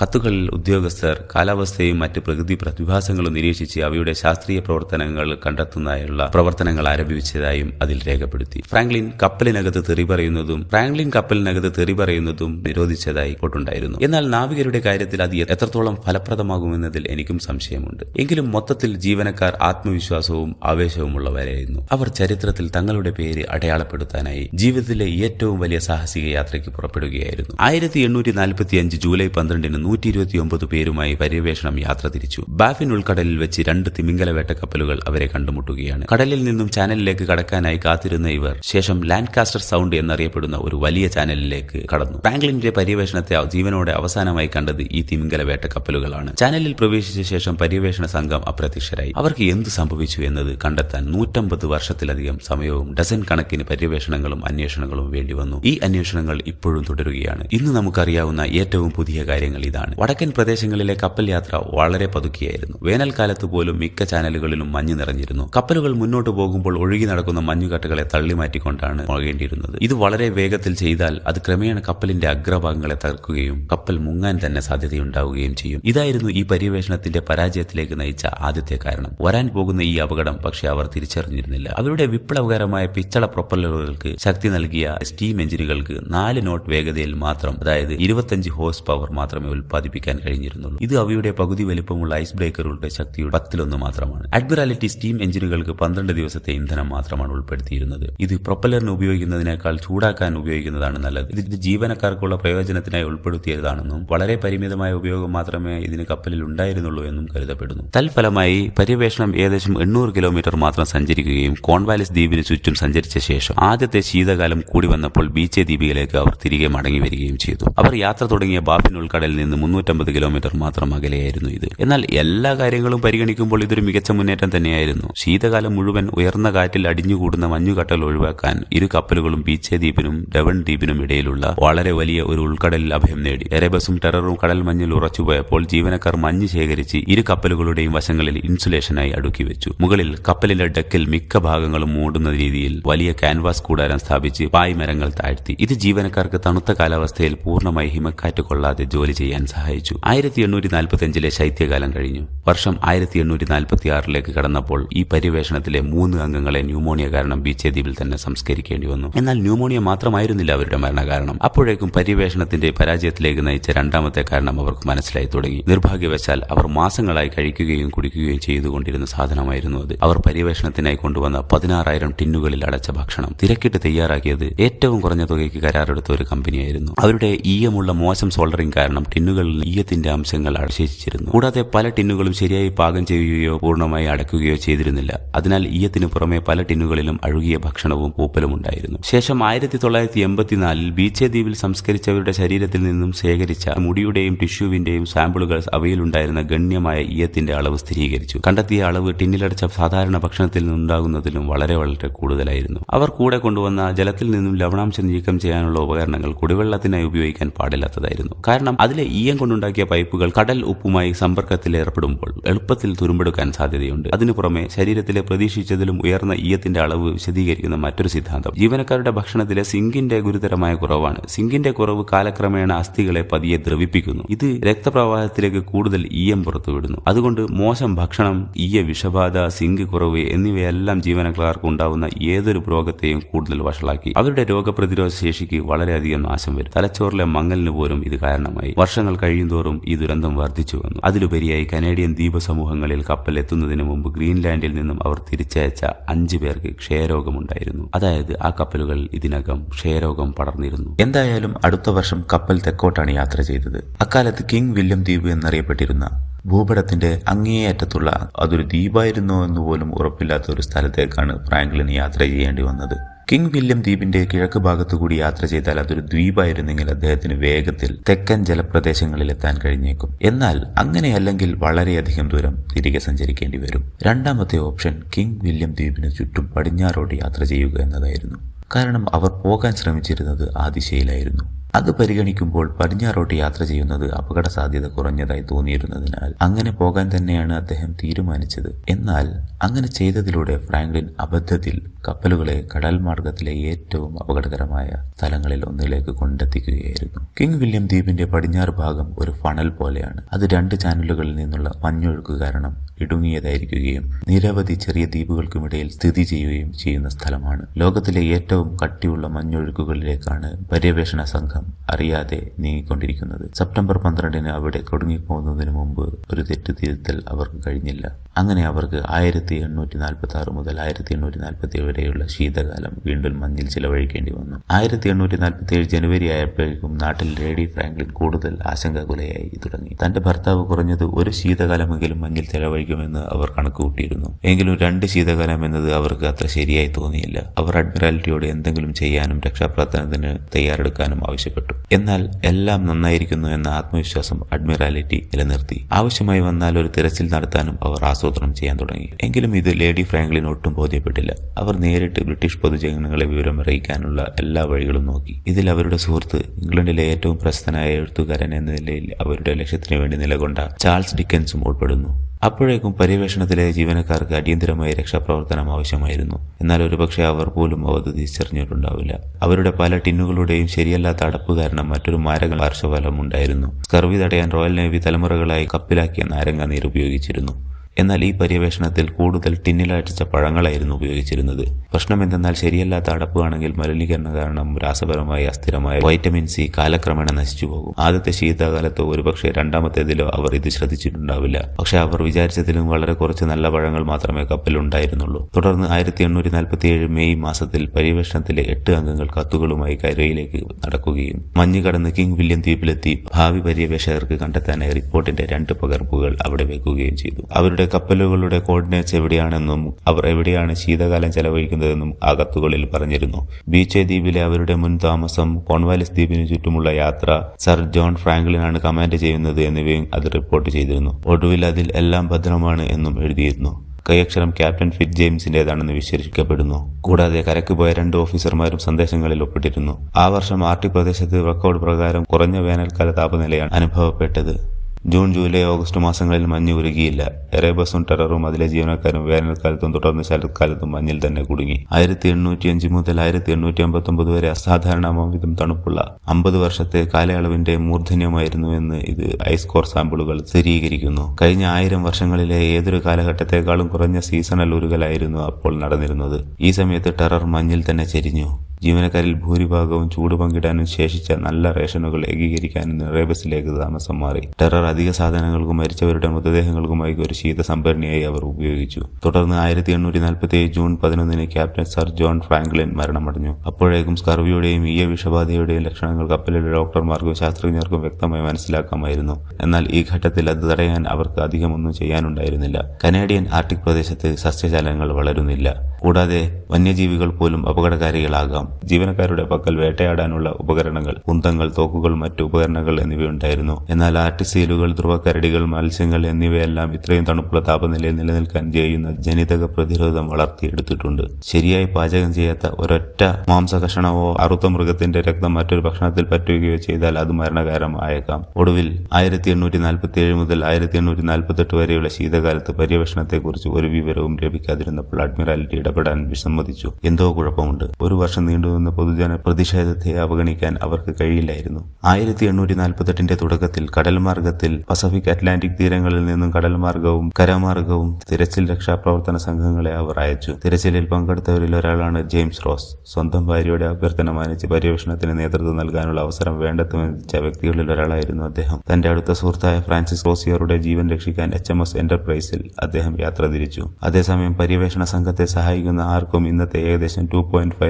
കത്തുകളിൽ ഉദ്യോഗസ്ഥർ കാലാവസ്ഥയും മറ്റ് പ്രകൃതി പ്രതിഭാസങ്ങളും നിരീക്ഷിച്ച് അവയുടെ ശാസ്ത്രീയ പ്രവർത്തനങ്ങൾ കണ്ടെത്തുന്നതിനുള്ള പ്രവർത്തനങ്ങൾ ആരംഭിച്ചതായും അതിൽ രേഖപ്പെടുത്തി. ഫ്രാങ്ക്ലിൻ കപ്പലിനകത്ത് തെറി പറയുന്നതും ഫ്രാങ്ക്ലിൻ കപ്പലിനകത്ത് തെറി പറയുന്നതും നിരോധിച്ചതായി കൊണ്ടുണ്ടായിരുന്നു എന്നാൽ നാവികരുടെ കാര്യത്തിൽ അത് എത്രത്തോളം ഫലപ്രദമാകുമെന്നതിൽ എനിക്കും സംശയമുണ്ട്. എങ്കിലും മൊത്തത്തിൽ ജീവനക്കാർ ആത്മവിശ്വാസവും ആവേശവും ഉള്ളവരായിരുന്നു അവർ ചരിത്രത്തിൽ തങ്ങളുടെ പേര് അടയാളപ്പെടുത്താനായി ജീവിതത്തിലെ ഏറ്റവും വലിയ സാഹസിക യാത്രയ്ക്ക് പുറപ്പെടുകയായിരുന്നു. ആയിരത്തി എണ്ണൂറ്റി നാൽപ്പത്തി അഞ്ച് ജൂലൈ പന്ത്രണ്ടിന് നൂറ്റി ഇരുപത്തിയൊമ്പത് പേരുമായി പര്യവേഷണം യാത്ര തിരിച്ചു. ബാഫിൻ ഉൾക്കടലിൽ വെച്ച് രണ്ട് തിമിംഗല വേട്ട കപ്പലുകൾ അവരെ കണ്ടുമുട്ടുകയാണ്. കടലിൽ നിന്നും ചാനലിലേക്ക് കടക്കാനായി കാത്തിരുന്ന ഇവർ ശേഷം ലാൻഡ്കാസ്റ്റർ സൗണ്ട് എന്നറിയപ്പെടുന്ന ഒരു വലിയ ചാനലിലേക്ക് കടന്നു. ഫ്രാങ്ക്ലിന്റെ പര്യവേഷണത്തെ ജീവനോടെ അവസാനമായി കണ്ടത് ഈ തിമിംഗല വേട്ട കപ്പലുകളാണ് ചാനലിൽ പ്രവേശിച്ച ശേഷം പര്യവേഷണ സംഘം അപ്രത്യക്ഷരായി. അവർക്ക് എന്ത് സംഭവിച്ചു എന്നത് കണ്ടെത്താൻ നൂറ്റമ്പത് വർഷത്തിലധികം സമയവും ഡസൻ കണക്കിന് പര്യവേഷണങ്ങളും അന്വേഷണങ്ങളും വേണ്ടി വന്നു. ഈ അന്വേഷണങ്ങൾ ഇപ്പോഴും തുടരുകയാണ്. ഇന്ന് നമുക്കറിയാവുന്ന ഏറ്റവും പുതിയ കാര്യങ്ങൾ ഇതാണ് വടക്കൻ പ്രദേശങ്ങളിലെ കപ്പൽ യാത്ര വളരെ പതുക്കിയായിരുന്നു. വേനൽക്കാലത്ത് പോലും മിക്ക ചാനലുകളിലും മഞ്ഞ് നിറഞ്ഞിരുന്നു. കപ്പലുകൾ മുന്നോട്ട് പോകുമ്പോൾ ഒഴുകി നടക്കുന്ന മഞ്ഞുകട്ടകളെ തള്ളിമാറ്റിക്കൊണ്ടാണ് പോകേണ്ടിയിരുന്നത്. ഇത് വളരെ വേഗത്തിൽ ചെയ്താൽ അത് ക്രമേണ കപ്പലിന്റെ അഗ്രഭാഗങ്ങളെ തകർക്കുകയും കപ്പൽ മുങ്ങാൻ തന്നെ സാധ്യതയുണ്ടാവുകയും ചെയ്യും. ഇതായിരുന്നു ഈ പര്യവേഷണത്തിന്റെ പരാജയത്തിലേക്ക് നയിച്ച ആദ്യത്തെ കാരണം. വരാൻ പോകുന്ന ഈ അപകടം പക്ഷെ അവർ തിരിച്ചറിഞ്ഞിരുന്നില്ല. അവരുടെ വിപ്ലവകരമായ പിച്ചള പ്രൊപ്പല്ലറുകൾക്ക് ശക്തി നൽകിയ സ്റ്റീം എഞ്ചിനുകൾക്ക് നാല് നോട്ട് വേഗതയിൽ മാത്രം അതായത് ഇരുപത്തഞ്ച് ഹോഴ്സ് പവർ മാത്രമേ ഉൽപ്പാദിപ്പിക്കാൻ കഴിഞ്ഞിരുന്നുള്ളൂ. ഇത് അവയുടെ പകുതി വലിപ്പമുള്ള ഐസ് ബ്രേക്കറുകളുടെ ശക്തിയുടെ പത്തിലൊന്ന് മാത്രമാണ്. അഡ്മിറാലിറ്റി സ്റ്റീം എഞ്ചിനുകൾക്ക് പന്ത്രണ്ട് ദിവസത്തെ ഇന്ധനം മാത്രമാണ് ഉൾപ്പെടുത്തിയിരുന്നത്. ഇത് പ്രൊപ്പലറിന് ഉപയോഗിക്കുന്നതിനേക്കാൾ ചൂടാക്കാൻ ഉപയോഗിക്കുന്നതാണ് നല്ലത്. ഇത് ജീവനക്കാർക്കുള്ള പ്രയോജനത്തിനായി ഉൾപ്പെടുത്തിയതാണെന്നും വളരെ പരിമിതമായ ഉപയോഗം മാത്രമേ ഇതിന് കപ്പലിൽ ഉണ്ടായിരുന്നുള്ളൂ എന്നും കരുതപ്പെടുന്നു. തൽഫലമായി പര്യവേഷണം ഏകദേശം എണ്ണൂറ് കിലോമീറ്റർ മാത്രം സഞ്ചരിക്കുകയും കോൺവാലിസ് ദ്വീപിന് ചുറ്റും സഞ്ചരിച്ച ശേഷം ആദ്യത്തെ ശീതകാലം കൂടി വന്നപ്പോൾ ബീച്ചെ ദ്വീപിലേക്ക് അവർ തിരികെ മടങ്ങി വരികയും ചെയ്തു. അവർ യാത്ര തുടങ്ങിയ ബാഫിൻ ഉൾക്കടലിൽ നിന്ന് മുന്നൂറ്റമ്പത് കിലോമീറ്റർ മാത്രം അകലെയായിരുന്നു ഇത്. എന്നാൽ എല്ലാ കാര്യങ്ങളും പരിഗണിക്കുമ്പോൾ ഇതൊരു മികച്ച മുന്നേറ്റം തന്നെയായിരുന്നു. ശീതകാലം മുഴുവൻ ഉയർന്ന കാറ്റിൽ അടിഞ്ഞുകൂടുന്ന മഞ്ഞുകട്ടൽ ഒഴിവാക്കാൻ ഇരു കപ്പലുകളും ബീച്ചെ ദ്വീപിനും ഡവൺ ദ്വീപിനും ഇടയിലുള്ള വളരെ വലിയ ഒരു ഉൾക്കടലിൽ അഭയം നേടി. എരബസും ടെററും കടൽ മഞ്ഞിൽ ഉറച്ചുപോയപ്പോൾ ജീവനക്കാർ മഞ്ഞ് ശേഖരിച്ച് ഇരു കപ്പലുകളുടെയും വശങ്ങളിൽ ഇൻസുലേഷനായി അടുക്കി വെച്ചു. മുകളിൽ കപ്പലിലെ ഡെക്കിൽ മിക്ക ഭാഗങ്ങളും മൂടുന്ന രീതിയിൽ വലിയ ക്യാൻവാസ് കൂടാരം സ്ഥാപിച്ച് പായ്മരങ്ങൾ താഴ്ത്തി. ഇത് ജീവനക്കാർക്ക് തണുത്ത കാലാവസ്ഥയിൽ പൂർണമായി ഹിമക്കാറ്റ് കൊള്ളാതെ ജോലി ചെയ്യാൻ സഹായിച്ചു. ആയിരത്തി എണ്ണൂറ്റി നാൽപ്പത്തി അഞ്ചിലെ ശൈത്യകാലം കഴിഞ്ഞു. വർഷം ആയിരത്തി എണ്ണൂറ്റി നാൽപ്പത്തി ആറിലേക്ക് കടന്നപ്പോൾ ഈ പര്യവേഷണത്തിലെ മൂന്ന് അംഗങ്ങളെ ന്യൂമോണിയ കാരണം ബീച്ചേ ദ്വീപിൽ തന്നെ സംസ്കരിക്കേണ്ടി വന്നു. എന്നാൽ ന്യൂമോണിയ മാത്രമായിരുന്നില്ല അവരുടെ മരണകാരണം. അപ്പോഴേക്കും പര്യവേഷണത്തിന്റെ പരാജയത്തിലേക്ക് നയിച്ച രണ്ടാമത്തെ കാരണം അവർക്ക് മനസ്സിലായി തുടങ്ങി. നിർഭാഗ്യവശാൽ അവർ മാസങ്ങളായി കഴിക്കുകയും കുടിക്കുകയും ചെയ്തുകൊണ്ടിരുന്ന സാധനമായിരുന്നു അത്. അവർ പര്യവേഷണത്തിനായി കൊണ്ടുവന്ന പതിനാറായിരം ടിന്നുകളിൽ അടച്ച ഭക്ഷണം. തിരക്കിട്ട് തയ്യാറാക്കിയത് ഏറ്റവും കുറഞ്ഞ തുകയ്ക്ക് കരാറെടുത്ത ഒരു കമ്പനിയായിരുന്നു. അവരുടെ ഈയമുള്ള മോശം സോൾഡറിംഗ് കാരണം ടിന്നുകളിൽ ഈയത്തിന്റെ അംശങ്ങൾ അവശേഷിച്ചിരുന്നു. കൂടാതെ പല ടിന്നുകളും ശരിയായി പാകം ചെയ്യുകയോ പൂർണമായി അടയ്ക്കുകയോ ചെയ്തിരുന്നില്ല. അതിനാൽ ഈയത്തിന് പുറമെ പല ടിന്നുകളിലും അഴുകിയ ഭക്ഷണവും പൂപ്പലും ഉണ്ടായിരുന്നു. ശേഷം ആയിരത്തി തൊള്ളായിരത്തി എൺപത്തിനാലിൽ ബീച്ചെ ദ്വീപിൽ സംസ്കരിച്ചവരുടെ ശരീരത്തിൽ നിന്നും ശേഖരിച്ച മുടിയുടെയും ടിഷ്യൂവിന്റെയും സാമ്പിളുകൾ അവയിലുണ്ടായിരുന്ന ഗണ്യമായ ഈയത്തിന്റെ അളവ് സ്ഥിരീകരിച്ചു. കണ്ടെത്തിയ അളവ് ടിന്നിലടച്ച സാധാരണ ഭക്ഷണത്തിൽ നിന്നുണ്ടാകുന്നതിലും വളരെ വളരെ കൂടുതലായിരുന്നു. അവർ കൂടെ കൊണ്ടുവന്ന ജലത്തിൽ നിന്നും ലവണാംശം നീക്കം ചെയ്യാനുള്ള ഉപകരണങ്ങൾ കുടിവെള്ളത്തിനായി ഉപയോഗിക്കാൻ പാടില്ലാത്തതായിരുന്നു. കാരണം അതിലെ ഈയം കൊണ്ടുണ്ടാക്കിയ പൈപ്പുകൾ കടൽ ഉപ്പുമായി സമ്പർക്കത്തിൽ ഏർപ്പെടുമ്പോൾ എളുപ്പത്തിൽ തുരുമ്പെടുക്കാൻ സാധ്യതയുണ്ട്. അതിനു പുറമെ ശരീരത്തിലെ പ്രതീക്ഷിച്ചതിലും ഉയർന്ന ഈയത്തിന്റെ അളവ് വിശദീകരിക്കുന്ന മറ്റൊരു സിദ്ധാന്തം. ജീവനക്കാരുടെ ഭക്ഷണത്തിലെ സിങ്കിന്റെ ഗുരുതരമായ കുറവാണ്. സിങ്കിന്റെ കുറവ് കാലക്രമേണ അസ്ഥികളെ പതിയെ ദ്രവിപ്പിക്കുന്നു. ഇത് രക്തപ്രവാഹത്തിലേക്ക് കൂടുതൽ ഈയം പുറത്തുവിടുന്നു. അതുകൊണ്ട് മോശം ഭക്ഷണം ഈയ വിഷബാധ സിങ്ക് കുറവ് എന്നിവയെല്ലാം ജീവനക്കാർക്ക് ഉണ്ടാവുന്ന ഏതൊരു രോഗത്തെയും കൂടുതൽ വഷളാക്കി. അവരുടെ രോഗപ്രതിരോധ ശേഷിക്ക് വളരെയധികം നാശം വരും. തലച്ചോറിലെ മങ്ങലിന് പോലും ഇത് കാരണമായി. വർഷങ്ങൾ കഴിയുന്തോറും ഈ ദുരന്തം വർദ്ധിച്ചു വന്നു. അതിലുപരിയായി കനേഡിയൻ ദ്വീപ സമൂഹങ്ങളിൽ കപ്പൽ എത്തുന്നതിന് മുമ്പ് ഗ്രീൻലാൻഡിൽ നിന്നും അവർ തിരിച്ചയച്ച അഞ്ചു പേർക്ക് ക്ഷയരോഗമുണ്ടായിരുന്നു. അതായത് ആ കപ്പലുകൾ ഇതിനകം ക്ഷയരോഗം പടർന്നിരുന്നു. എന്തായാലും അടുത്ത വർഷം കപ്പൽ തെക്കോട്ടാണ് യാത്ര ചെയ്തത്. അക്കാലത്ത് കിങ് വില്യം ദ്വീപ് എന്നറിയപ്പെട്ടിരുന്ന ഭൂപടത്തിന്റെ അങ്ങേയറ്റത്തുള്ള അതൊരു ദ്വീപായിരുന്നോ എന്ന് പോലും ഉറപ്പില്ലാത്ത ഒരു സ്ഥലത്തേക്കാണ് ഫ്രാങ്ക്ലിന് യാത്ര ചെയ്യേണ്ടി വന്നത്. കിങ് വില്യം ദ്വീപിന്റെ കിഴക്ക് ഭാഗത്തുകൂടി യാത്ര ചെയ്താൽ അതൊരു ദ്വീപായിരുന്നെങ്കിൽ അദ്ദേഹത്തിന് വേഗത്തിൽ തെക്കൻ ജലപ്രദേശങ്ങളിൽ എത്താൻ കഴിഞ്ഞേക്കും. എന്നാൽ അങ്ങനെയല്ലെങ്കിൽ വളരെയധികം ദൂരം തിരികെ സഞ്ചരിക്കേണ്ടി വരും. രണ്ടാമത്തെ ഓപ്ഷൻ കിങ് വില്യം ദ്വീപിന് ചുറ്റും പടിഞ്ഞാറോട്ട് യാത്ര ചെയ്യുക എന്നതായിരുന്നു. കാരണം അവർ പോകാൻ ശ്രമിച്ചിരുന്നത് ആ ദിശയിലായിരുന്നു അത് പരിഗണിക്കുമ്പോൾ പടിഞ്ഞാറോട്ട് യാത്ര ചെയ്യുന്നത് അപകട സാധ്യത കുറഞ്ഞതായി തോന്നിയിരുന്നതിനാൽ അങ്ങനെ പോകാൻ തന്നെയാണ് അദ്ദേഹം തീരുമാനിച്ചത്. എന്നാൽ അങ്ങനെ ചെയ്തതിലൂടെ ഫ്രാങ്ക്ലിൻ അബദ്ധത്തിൽ കപ്പലുകളെ കടൽ മാർഗത്തിലെ ഏറ്റവും അപകടകരമായ സ്ഥലങ്ങളിൽ ഒന്നിലേക്ക് കൊണ്ടെത്തിക്കുകയായിരുന്നു. കിങ് വില്യം ദ്വീപിന്റെ പടിഞ്ഞാറ് ഭാഗം ഒരു ഫണൽ പോലെയാണ്. അത് രണ്ട് ചാനലുകളിൽ നിന്നുള്ള മഞ്ഞൊഴുക്ക് കാരണം ഇടുങ്ങിയതായിരിക്കുകയും നിരവധി ചെറിയ ദ്വീപുകൾക്കുമിടയിൽ സ്ഥിതി ചെയ്യുകയും ചെയ്യുന്ന സ്ഥലമാണ്. ലോകത്തിലെ ഏറ്റവും കട്ടിയുള്ള മഞ്ഞൊഴുക്കുകളിലേക്കാണ് പര്യവേഷണ സംഘം അറിയാതെ നീങ്ങിക്കൊണ്ടിരിക്കുന്നത്. സെപ്റ്റംബർ പന്ത്രണ്ടിന് അവിടെ കുടുങ്ങിപ്പോകുന്നതിന് മുമ്പ് ഒരു തെറ്റ് തിരുത്തൽ അവർക്ക് കഴിഞ്ഞില്ല. അങ്ങനെ അവർക്ക് ആയിരത്തി എണ്ണൂറ്റി നാൽപ്പത്തി ആറ് മുതൽ ആയിരത്തി എണ്ണൂറ്റി നാൽപ്പത്തി ഏഴ് വരെയുള്ള ശീതകാലം വീണ്ടും മഞ്ഞിൽ ചിലവഴിക്കേണ്ടി വന്നു. ആയിരത്തി എണ്ണൂറ്റി നാൽപ്പത്തി ഏഴ് ജനുവരി ആയപ്പോഴേക്കും നാട്ടിൽ ലേഡി ഫ്രാങ്ക്ലിൻ കൂടുതൽ ആശങ്കകുലയായി തുടങ്ങി. തന്റെ ഭർത്താവ് കുറഞ്ഞത് ഒരു ശീതകാലമെങ്കിലും മഞ്ഞിൽ ചെലവഴിക്കുമെന്ന് അവർ കണക്കുകൂട്ടിയിരുന്നു. എങ്കിലും രണ്ട് ശീതകാലം എന്നത് അവർക്ക് അത്ര ശരിയായി തോന്നിയില്ല. അവർ അഡ്മിറാലിറ്റിയോട് എന്തെങ്കിലും ചെയ്യാനും രക്ഷാപ്രവർത്തനത്തിന് തയ്യാറെടുക്കാനും ആവശ്യപ്പെട്ടു. എന്നാൽ എല്ലാം നന്നായിരിക്കുന്നു എന്ന ആത്മവിശ്വാസം അഡ്മിറാലിറ്റി നിലനിർത്തി. ആവശ്യമായി വന്നാൽ ഒരു തിരച്ചിൽ നടത്താനും അവർ ആസൂത്രണം ചെയ്യാൻ തുടങ്ങി. എങ്കിലും ഇത് ലേഡി ഫ്രാങ്ക്ലിൻ ഒട്ടും ബോധ്യപ്പെട്ടില്ല. അവർ നേരിട്ട് ബ്രിട്ടീഷ് പൊതുജനങ്ങളെ വിവരം അറിയിക്കാനുള്ള എല്ലാ വഴികളും നോക്കി. ഇതിൽ അവരുടെ സുഹൃത്ത് ഇംഗ്ലണ്ടിലെ ഏറ്റവും പ്രശസ്തനായ എഴുത്തുകാരൻ എന്ന നിലയിൽ അവരുടെ ലക്ഷ്യത്തിനു വേണ്ടി നിലകൊണ്ട ചാൾസ് ഡിക്കൻസും ഉൾപ്പെടുന്നു. അപ്പോഴേക്കും പര്യവേഷണത്തിലെ ജീവനക്കാർക്ക് അടിയന്തരമായ രക്ഷാപ്രവർത്തനം ആവശ്യമായിരുന്നു. എന്നാൽ ഒരുപക്ഷെ അവർ പോലും അവത് തിരിച്ചറിഞ്ഞിട്ടുണ്ടാവില്ല. അവരുടെ പല ടിന്നുകളുടെയും ശരിയല്ലാത്ത അടപ്പ് കാരണം മറ്റൊരു മാരക പാർശ്വഫലം ഉണ്ടായിരുന്നു. സ്കർവി തടയാൻ റോയൽ നേവി തലമുറകളായി കപ്പിലാക്കിയ നാരങ്ങ നീർ ഉപയോഗിച്ചിരുന്നു. എന്നാൽ ഈ പര്യവേഷണത്തിൽ കൂടുതൽ ടിന്നിലടിച്ച പഴങ്ങളായിരുന്നു ഉപയോഗിച്ചിരുന്നത്. പ്രശ്നം എന്തെന്നാൽ ശരിയല്ലാത്ത അടപ്പാണെങ്കിൽ മലിനീകരണം കാരണം രാസപരമായി അസ്ഥിരമായ വൈറ്റമിൻ സി കാലക്രമേണ നശിച്ചു പോകും. ആദ്യത്തെ ശീതകാലത്തോ ഒരുപക്ഷെ രണ്ടാമത്തേതിലോ അവർ ഇത് ശ്രദ്ധിച്ചിട്ടുണ്ടാവില്ല. പക്ഷെ അവർ വിചാരിച്ചതിലും വളരെ കുറച്ച് നല്ല പഴങ്ങൾ മാത്രമേ കപ്പലുണ്ടായിരുന്നുള്ളൂ തുടർന്ന് ആയിരത്തി എണ്ണൂറ്റി നാൽപ്പത്തി ഏഴ് മെയ് മാസത്തിൽ പര്യവേഷണത്തിലെ എട്ട് അംഗങ്ങൾ കത്തുകളുമായി കരയിലേക്ക് നടക്കുകയും മഞ്ഞ് കടന്ന് കിങ് വില്യം ദ്വീപിലെത്തി ഭാവി പര്യവേഷകർക്ക് കണ്ടെത്താനായി റിപ്പോർട്ടിന്റെ രണ്ട് പകർപ്പുകൾ അവിടെ വെക്കുകയും ചെയ്തു. അവരുടെ കപ്പലുകളുടെ കോർഡിനേറ്റ്സ് എവിടെയാണെന്നും അവർ എവിടെയാണ് ശീതകാലം ചെലവഴിക്കുന്നതെന്നും ആ കത്തുകളിൽ പറഞ്ഞിരുന്നു. ബീച്ച് ദ്വീപിലെ അവരുടെ മുൻ താമസം കോൺവാലിസ് ദ്വീപിനു ചുറ്റുമുള്ള യാത്ര സർ ജോൺ ഫ്രാങ്ക്ലിനാണ് കമാൻഡ് ചെയ്യുന്നത് എന്നിവയും അത് റിപ്പോർട്ട് ചെയ്തിരുന്നു. ഒടുവിൽ അതിൽ എല്ലാം ഭദ്രമാണ് എന്നും എഴുതിയിരുന്നു. കൈയക്ഷരം ക്യാപ്റ്റൻ ഫിറ്റ് ജെയിംസിന്റേതാണെന്ന് വിശേഷിക്കപ്പെടുന്നു. കൂടാതെ കരക്ക് പോയ രണ്ട് ഓഫീസർമാരും സന്ദേശങ്ങളിൽ ഒപ്പിട്ടിരുന്നു. ആ വർഷം ആർട്ടിക് പ്രദേശത്ത് റെക്കോർഡ് പ്രകാരം കുറഞ്ഞ വേനൽക്കാല താപനിലയാണ് അനുഭവപ്പെട്ടത്. ജൂൺ ജൂലൈ ഓഗസ്റ്റ് മാസങ്ങളിൽ മഞ്ഞ് ഉരുകിയില്ല. എറേബസും ടെററും അതിലെ ജീവനക്കാരും വേനൽക്കാലത്തും തുടർന്ന് ശരത്കാലത്തും മഞ്ഞിൽ തന്നെ കുടുങ്ങി. ആയിരത്തി എണ്ണൂറ്റി അഞ്ച് മുതൽ ആയിരത്തി എണ്ണൂറ്റി അമ്പത്തി ഒമ്പത് വരെ അസാധാരണമാവിധം തണുപ്പുള്ള അമ്പത് വർഷത്തെ കാലയളവിന്റെ മൂർധന്യമായിരുന്നു എന്ന് ഇത് ഐസ് കോർ സാമ്പിളുകൾ സ്ഥിരീകരിക്കുന്നു. കഴിഞ്ഞ ആയിരം വർഷങ്ങളിലെ ഏതൊരു കാലഘട്ടത്തെക്കാളും കുറഞ്ഞ സീസണൽ ഉരുകലായിരുന്നു അപ്പോൾ നടന്നിരുന്നത്. ഈ സമയത്ത് ടെറർ മഞ്ഞിൽ തന്നെ ചെരിഞ്ഞു. ജീവനക്കാരിൽ ഭൂരിഭാഗവും ചൂട് പങ്കിടാനും ശേഷിച്ച നല്ല റേഷനുകൾ ഏകീകരിക്കാനും റേബസിലേക്ക് താമസം മാറി. ടെറർ അധിക സാധനങ്ങൾക്കും മരിച്ചവരുടെ മൃതദേഹങ്ങൾക്കുമായി ഒരു ശീത സംഭരണിയായി അവർ ഉപയോഗിച്ചു. തുടർന്ന് ആയിരത്തി എണ്ണൂറ്റി നാൽപ്പത്തി ഏഴ് ജൂൺ പതിനൊന്നിന് ക്യാപ്റ്റൻ സർ ജോൺ ഫ്രാങ്ക്ലിൻ മരണമടഞ്ഞു. അപ്പോഴേക്കും സ്കർവിയുടെയും ഈയ വിഷബാധയുടെയും ലക്ഷണങ്ങൾ കപ്പലിലെ ഡോക്ടർമാർക്കും ശാസ്ത്രജ്ഞർക്കും വ്യക്തമായി മനസ്സിലാക്കാമായിരുന്നു. എന്നാൽ ഈ ഘട്ടത്തിൽ അത് തടയാൻ അവർക്ക് അധികമൊന്നും ചെയ്യാനുണ്ടായിരുന്നില്ല. കനേഡിയൻ ആർട്ടിക് പ്രദേശത്ത് സസ്യജാലങ്ങൾ വളരുന്നില്ല. കൂടാതെ വന്യജീവികൾ പോലും അപകടകാരികളാകാം. ജീവനക്കാരുടെ പക്കൽ വേട്ടയാടാനുള്ള ഉപകരണങ്ങൾ കുന്തങ്ങൾ തോക്കുകൾ മറ്റു ഉപകരണങ്ങൾ എന്നിവയുണ്ടായിരുന്നു. എന്നാൽ ആർട്ടിസീലുകൾ ധ്രുവക്കരടികൾ മത്സ്യങ്ങൾ എന്നിവയെല്ലാം ഇത്രയും തണുപ്പുള്ള താപനിലയിൽ നിലനിൽക്കാൻ ചെയ്യുന്ന ജനിതക പ്രതിരോധം വളർത്തിയെടുത്തിട്ടുണ്ട്. ശരിയായി പാചകം ചെയ്യാത്ത ഒരൊറ്റ മാംസകഷണമോ അറുത്ത മൃഗത്തിന്റെ രക്തം മറ്റൊരു ഭക്ഷണത്തിൽ പറ്റുകയോ ചെയ്താൽ അത് മരണകാരമായേക്കാം ഒടുവിൽ ആയിരത്തി എണ്ണൂറ്റി നാൽപ്പത്തി ഏഴ് മുതൽ ആയിരത്തി എണ്ണൂറ്റി നാൽപ്പത്തെട്ട് വരെയുള്ള ശീതകാലത്ത് പര്യവേഷണത്തെക്കുറിച്ച് ഒരു വിവരവും ലഭിക്കാതിരുന്നപ്പോൾ അഡ്മിറാലിറ്റി ഇടപെടാൻ വിസമ്മതിച്ചു. എന്തോ കുഴപ്പമുണ്ട്. ഒരു വർഷം നീണ്ടുനിന്ന പൊതുജന പ്രതിഷേധത്തെ അവഗണിക്കാൻ അവർക്ക് കഴിയില്ലായിരുന്നു. ആയിരത്തി എണ്ണൂറ്റി നാൽപ്പത്തെട്ടിന്റെ തുടക്കത്തിൽ കടൽമാർഗത്തിൽ പസഫിക് അറ്റ്ലാന്റിക് തീരങ്ങളിൽ നിന്നും കടൽമാർഗവും കരമാർഗവും തിരച്ചിൽ രക്ഷാപ്രവർത്തന സംഘങ്ങളെ അവർ അയച്ചു. തിരച്ചിലിൽ പങ്കെടുത്തവരിൽ ഒരാളാണ് ജെയിംസ് റോസ്. സ്വന്തം ഭാര്യയുടെ അഭ്യർത്ഥന മാനിച്ച് പര്യവേഷണത്തിന് നേതൃത്വം നൽകാനുള്ള അവസരം വേണ്ടെന്നുവെച്ച വ്യക്തികളിൽ ഒരാളായിരുന്നു അദ്ദേഹം. തന്റെ അടുത്ത സുഹൃത്തായ ഫ്രാൻസിസ് റോസിയറുടെ ജീവൻ രക്ഷിക്കാൻ എച്ച് എം എസ് എന്റർപ്രൈസിൽ അദ്ദേഹം യാത്ര തിരിച്ചു. അതേസമയം പര്യവേഷണ സംഘത്തെ സഹായിക്കുന്ന ആർക്കും ഇന്നത്തെ ഏകദേശം ടു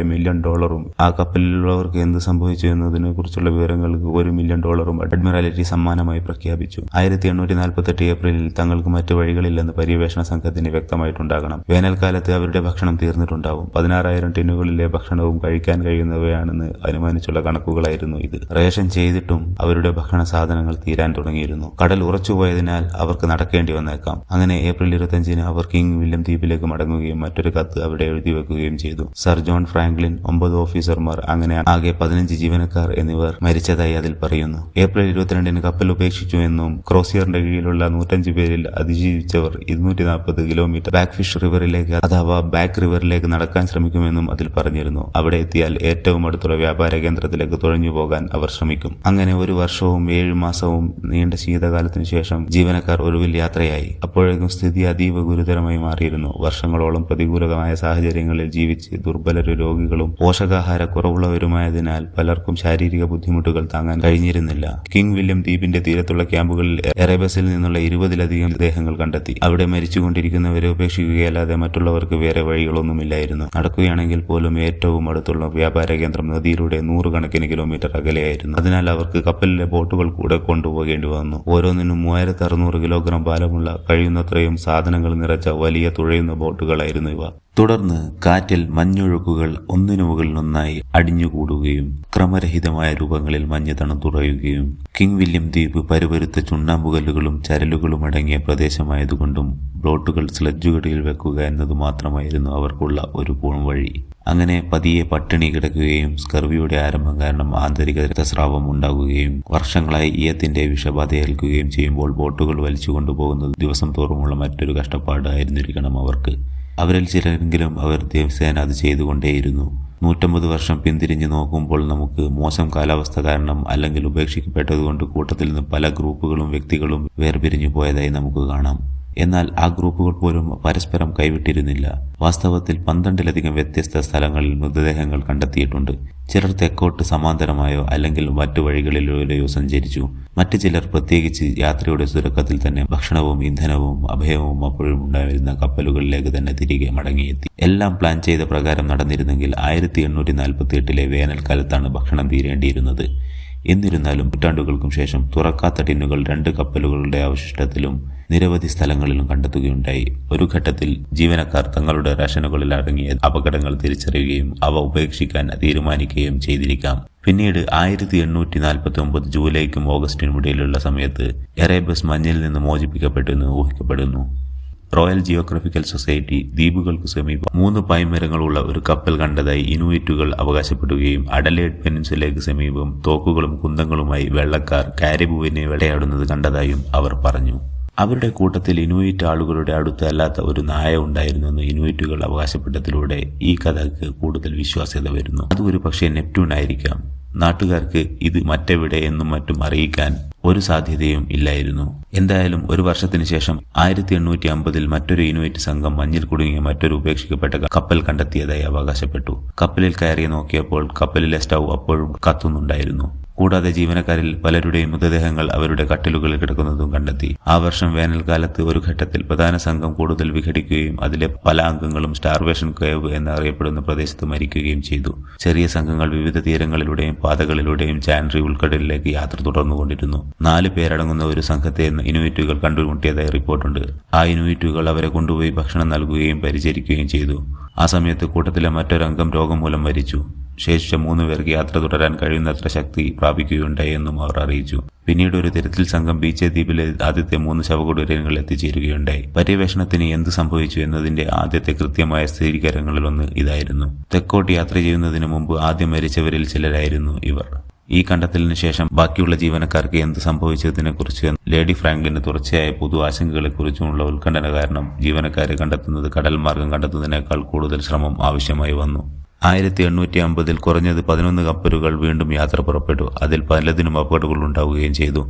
മില്യൺ ഡോളറും. ആ കപ്പലിലുള്ളവർക്ക് എന്ത് സംഭവിച്ചു എന്നതിനെ കുറിച്ചുള്ള വിവരങ്ങൾക്ക് ഒരു മില്യൺ ഡോളറും അഡ്മിറാലിറ്റി സമ്മാനമായി പ്രഖ്യാപിച്ചു. ആയിരത്തി എണ്ണൂറ്റി നാൽപ്പത്തെട്ട് ഏപ്രിലിൽ തങ്ങൾക്ക് മറ്റു വഴികളില്ലെന്ന് പര്യവേഷണ സംഘത്തിന് വ്യക്തമായിട്ടുണ്ടാകണം. വേനൽക്കാലത്ത് അവരുടെ ഭക്ഷണം തീർന്നിട്ടുണ്ടാവും. പതിനാറായിരം ടിന്നുകളിലെ ഭക്ഷണവും കഴിക്കാൻ കഴിയുന്നവയാണെന്ന് അനുമാനിച്ചുള്ള കണക്കുകളായിരുന്നു ഇത്. റേഷൻ ചെയ്തിട്ടും അവരുടെ ഭക്ഷണ സാധനങ്ങൾ തീരാൻ തുടങ്ങിയിരുന്നു. കടൽ ഉറച്ചുപോയതിനാൽ അവർക്ക് നടക്കേണ്ടി വന്നേക്കാം. അങ്ങനെ ഏപ്രിൽ ഇരുപത്തിയഞ്ചിന് അവർ കിങ് വില്യം ദ്വീപിലേക്ക് മടങ്ങുകയും മറ്റൊരു കത്ത് അവിടെ എഴുതി വെക്കുകയും ചെയ്തു. സർ ജോൺ ഫ്രാങ്ക്ലിൻ ഒമ്പത് ഓഫീസർമാർ അങ്ങനെ ആകെ പതിനഞ്ച് ജീവനക്കാർ എന്നിവർ മരിച്ചതായി അതിൽ പറയുന്നു. ഏപ്രിൽ ഇരുപത്തിരണ്ടിന് കപ്പൽ ഉപേക്ഷിച്ചു എന്നും ക്രോസിയറിന്റെ കീഴിലുള്ള നൂറ്റഞ്ച് പേരിൽ അതിജീവിച്ചവർ ഇരുന്നൂറ്റി നാൽപ്പത് കിലോമീറ്റർ ബാക്ക് ഫിഷ് റിവറിലേക്ക് അഥവാ ബാക്ക് റിവറിലേക്ക് നടക്കാൻ ശ്രമിക്കുമെന്നും അതിൽ പറഞ്ഞിരുന്നു. അവിടെ എത്തിയാൽ ഏറ്റവും അടുത്തുള്ള വ്യാപാര കേന്ദ്രത്തിലേക്ക് തുഴഞ്ഞു പോകാൻ അവർ ശ്രമിക്കും. അങ്ങനെ ഒരു വർഷവും ഏഴ് മാസവും നീണ്ട ശീതകാലത്തിനു ശേഷം ജീവനക്കാർ ഒടുവിൽ യാത്രയായി. അപ്പോഴേക്കും സ്ഥിതി അതീവ ഗുരുതരമായി മാറിയിരുന്നു. വർഷങ്ങളോളം പ്രതികൂലമായ സാഹചര്യങ്ങളിൽ ജീവിച്ച് ദുർബലരും രോഗികളും പോഷകാഹാര കുറവുള്ളവരുമായതിനാൽ പലർക്കും ശാരീരിക ബുദ്ധിമുട്ടുകൾ താങ്ങാൻ കഴിഞ്ഞിരുന്നില്ല. കിങ് വില്യം ദ്വീപിന്റെ തീരത്തുള്ള ക്യാമ്പുകളിൽ എറേബസിൽ നിന്നുള്ള ഇരുപതിലധികം ദേഹങ്ങൾ കണ്ടെത്തി. അവിടെ മരിച്ചുകൊണ്ടിരിക്കുന്നവരെ ഉപേക്ഷിക്കുകയല്ലാതെ മറ്റുള്ളവർക്ക് വേറെ വഴികളൊന്നുമില്ലായിരുന്നു. നടക്കുകയാണെങ്കിൽ പോലും ഏറ്റവും അടുത്തുള്ള വ്യാപാര കേന്ദ്രം നദിയിലൂടെ നൂറുകണക്കിന് കിലോമീറ്റർ അകലെയായിരുന്നു. അതിനാൽ അവർക്ക് കപ്പലിലെ ബോട്ടുകൾ കൂടെ കൊണ്ടുപോകേണ്ടി വന്നു. ഓരോന്നിനും മൂവായിരത്തി അറുന്നൂറ് കിലോഗ്രാം ഭാരമുള്ള കഴിയുന്നത്രയും സാധനങ്ങൾ നിറച്ച വലിയ തുഴയുന്ന ബോട്ടുകളായിരുന്നു ഇവ. തുടർന്ന് കാറ്റിൽ മഞ്ഞൊഴുക്കുകൾ ഒന്നിനു മുകളിലൊന്നായി അടിഞ്ഞുകൂടുകയും ക്രമരഹിതമായ രൂപങ്ങളിൽ മഞ്ഞ് തണുത്തുറയുകയും കിങ് വില്യം ദ്വീപ് പരുപരുത്ത ചുണ്ണാമ്പുകല്ലുകളും ചരലുകളും അടങ്ങിയ പ്രദേശമായതുകൊണ്ടും ബ്ലോട്ടുകൾ സ്ലജ്ജുകടിയിൽ വെക്കുക എന്നതു മാത്രമായിരുന്നു അവർക്കുള്ള ഒരു വഴി അങ്ങനെ പതിയെ പട്ടിണി കിടക്കുകയും സ്കർവിയുടെ ആരംഭം കാരണം ആന്തരിക രക്തസ്രാവം ഉണ്ടാകുകയും വർഷങ്ങളായി ഈയത്തിന്റെ വിഷബാധ ഏൽക്കുകയും ചെയ്യുമ്പോൾ ബോട്ടുകൾ വലിച്ചു കൊണ്ടുപോകുന്നത് ദിവസം തോറുമുള്ള മറ്റൊരു കഷ്ടപ്പാടായിരുന്നിരിക്കണം അവർക്ക്. അവരിൽ ചിലരെങ്കിലും അവർ ദിവസേന അത് ചെയ്തുകൊണ്ടേയിരുന്നു. നൂറ്റമ്പത് വർഷം പിന്തിരിഞ്ഞ് നോക്കുമ്പോൾ നമുക്ക് മോശം കാലാവസ്ഥ കാരണം അല്ലെങ്കിൽ ഉപേക്ഷിക്കപ്പെട്ടതുകൊണ്ട് കൂട്ടത്തിൽ നിന്ന് പല ഗ്രൂപ്പുകളും വ്യക്തികളും വേർപിരിഞ്ഞു പോയതായി നമുക്ക് കാണാം. എന്നാൽ ആ ഗ്രൂപ്പുകൾ പോലും പരസ്പരം കൈവിട്ടിരുന്നില്ല. വാസ്തവത്തിൽ പന്ത്രണ്ടിലധികം വ്യത്യസ്ത സ്ഥലങ്ങളിൽ മൃതദേഹങ്ങൾ കണ്ടെത്തിയിട്ടുണ്ട്. ചിലർ തെക്കോട്ട് സമാന്തരമായോ അല്ലെങ്കിൽ മറ്റു വഴികളിലൂടെയോ സഞ്ചരിച്ചു. മറ്റു ചിലർ പ്രത്യേകിച്ച് യാത്രയുടെ സുരക്കത്തിൽ തന്നെ ഭക്ഷണവും ഇന്ധനവും അഭയവും അപ്പോഴും ഉണ്ടായിരുന്ന കപ്പലുകളിലേക്ക് തന്നെ തിരികെ മടങ്ങിയെത്തി. എല്ലാം പ്ലാൻ ചെയ്ത പ്രകാരം നടന്നിരുന്നെങ്കിൽ ആയിരത്തി എണ്ണൂറ്റി നാൽപ്പത്തി എട്ടിലെ വേനൽക്കാലത്താണ് ഭക്ഷണം തീരേണ്ടിയിരുന്നത്. എന്നിരുന്നാലും നൂറ്റാണ്ടുകൾക്കും ശേഷം തുറക്കാത്ത ടിന്നുകൾ രണ്ട് കപ്പലുകളുടെ അവശിഷ്ടത്തിലും നിരവധി സ്ഥലങ്ങളിലും കണ്ടെത്തുകയുണ്ടായി. ഒരു ഘട്ടത്തിൽ ജീവനക്കാർ തങ്ങളുടെ റേഷനുകളിൽ അടങ്ങിയ അപകടങ്ങൾ തിരിച്ചറിയുകയും അവ ഉപേക്ഷിക്കാൻ തീരുമാനിക്കുകയും ചെയ്തിരിക്കാം. പിന്നീട് ആയിരത്തി എണ്ണൂറ്റി നാൽപ്പത്തി ഒമ്പത് ജൂലൈക്കും ഓഗസ്റ്റിനും ഇടയിലുള്ള സമയത്ത് എറേബസ് മഞ്ഞിൽ നിന്ന് മോചിപ്പിക്കപ്പെട്ടു എന്ന് ഊഹിക്കപ്പെടുന്നു. റോയൽ ജിയോഗ്രഫിക്കൽ സൊസൈറ്റി ദ്വീപുകൾക്ക് സമീപം മൂന്ന് പായ്മരങ്ങളുള്ള ഒരു കപ്പൽ കണ്ടതായി ഇനുവിറ്റുകൾ അവകാശപ്പെടുകയും അഡലേഡ് പെനിൻസുലയ്ക്ക് സമീപം തോക്കുകളും കുന്തങ്ങളുമായി വെള്ളക്കാർ കാരിബുവിനെ വിളയാടുന്നത് കണ്ടതായും അവർ പറഞ്ഞു. അവരുടെ കൂട്ടത്തിൽ ഇനുയിറ്റ് ആളുകളുടെ അടുത്ത് അല്ലാത്ത ഒരു നായ ഉണ്ടായിരുന്നെന്ന് ഇനുയിറ്റുകൾ അവകാശപ്പെട്ടതിലൂടെ ഈ കഥക്ക് കൂടുതൽ വിശ്വാസ്യത വരുന്നു. അത് ഒരു പക്ഷേ നെപ്റ്റ്യൂൺ ആയിരിക്കാം. നാട്ടുകാർക്ക് ഇത് മറ്റെവിടെ എന്നും മറ്റും അറിയിക്കാൻ ഒരു സാധ്യതയും ഇല്ലായിരുന്നു. എന്തായാലും ഒരു വർഷത്തിന് ശേഷം ആയിരത്തി എണ്ണൂറ്റി അമ്പതിൽ മറ്റൊരു ഇനുവേറ്റ് സംഘം മഞ്ഞിൽ കുടുങ്ങിയ മറ്റൊരു ഉപേക്ഷിക്കപ്പെട്ട കപ്പൽ കണ്ടെത്തിയതായി അവകാശപ്പെട്ടു. കപ്പലിൽ കയറി നോക്കിയപ്പോൾ കപ്പലിലെ സ്റ്റൗ അപ്പോഴും കത്തുന്നുണ്ടായിരുന്നു. കൂടാതെ ജീവനക്കാരിൽ പലരുടെയും മൃതദേഹങ്ങൾ അവരുടെ കട്ടിലുകളിൽ കിടക്കുന്നതും കണ്ടെത്തി. ആ വർഷം വേനൽക്കാലത്ത് ഒരു ഘട്ടത്തിൽ പ്രധാന സംഘം കൂടുതൽ വിഘടിക്കുകയും അതിലെ പല അംഗങ്ങളും സ്റ്റാർവേഷൻ കേവ് എന്നറിയപ്പെടുന്ന പ്രദേശത്ത് മരിക്കുകയും ചെയ്തു. ചെറിയ സംഘങ്ങൾ വിവിധ തീരങ്ങളിലൂടെയും പാതകളിലൂടെയും ചാൻഡ്രി ഉൾക്കടലിലേക്ക് യാത്ര തുടർന്നുകൊണ്ടിരുന്നു. നാല് പേരടങ്ങുന്ന ഒരു സംഘത്തെ ഇനുവിറ്റുകൾ കണ്ടുമുട്ടിയതായി റിപ്പോർട്ടുണ്ട്. ആ ഇനുവിറ്റുകൾ അവരെ കൊണ്ടുപോയി ഭക്ഷണം നൽകുകയും പരിചരിക്കുകയും ചെയ്തു. ആ സമയത്ത് കൂട്ടത്തിലെ മറ്റൊരംഗം രോഗം മൂലം മരിച്ചു. ശേഷിച്ച മൂന്ന് പേർക്ക് യാത്ര തുടരാൻ കഴിയുന്നത്ര ശക്തി പ്രാപിക്കുകയുണ്ടായി എന്നും അവർ അറിയിച്ചു. പിന്നീട് ഒരു തിരച്ചിൽ സംഘം ബീച്ച് ദ്വീപിലെ ആദ്യത്തെ മൂന്ന് ശവകുടീരങ്ങൾ എത്തിച്ചേരുകയുണ്ടായി. പര്യവേഷണത്തിന് എന്ത് സംഭവിച്ചു എന്നതിന്റെ ആദ്യത്തെ കൃത്യമായ സ്ഥിരീകരണങ്ങളിലൊന്ന് ഇതായിരുന്നു. തെക്കോട്ട് യാത്ര ചെയ്യുന്നതിന് മുമ്പ് ആദ്യം മരിച്ചവരിൽ ചിലരായിരുന്നു ഇവർ. ഈ കണ്ടെത്തലിന് ശേഷം ബാക്കിയുള്ള ജീവനക്കാർക്ക് എന്ത് സംഭവിച്ചതിനെക്കുറിച്ച് ലേഡി ഫ്രാങ്ക്ലിന് തുടർച്ചയായ പൊതു ആശങ്കകളെക്കുറിച്ചുമുള്ള ഉത്കണ്ഠന കാരണം ജീവനക്കാരെ കണ്ടെത്തുന്നത് കടൽ മാർഗം കണ്ടെത്തുന്നതിനേക്കാൾ കൂടുതൽ ശ്രമം ആവശ്യമായി വന്നു. ആയിരത്തി എണ്ണൂറ്റി അമ്പതിൽ കുറഞ്ഞത് പതിനൊന്ന് കപ്പലുകൾ വീണ്ടും യാത്ര പുറപ്പെട്ടു. അതിൽ പലതിനും അപകടങ്ങൾ ഉണ്ടാവുകയും ചെയ്തു.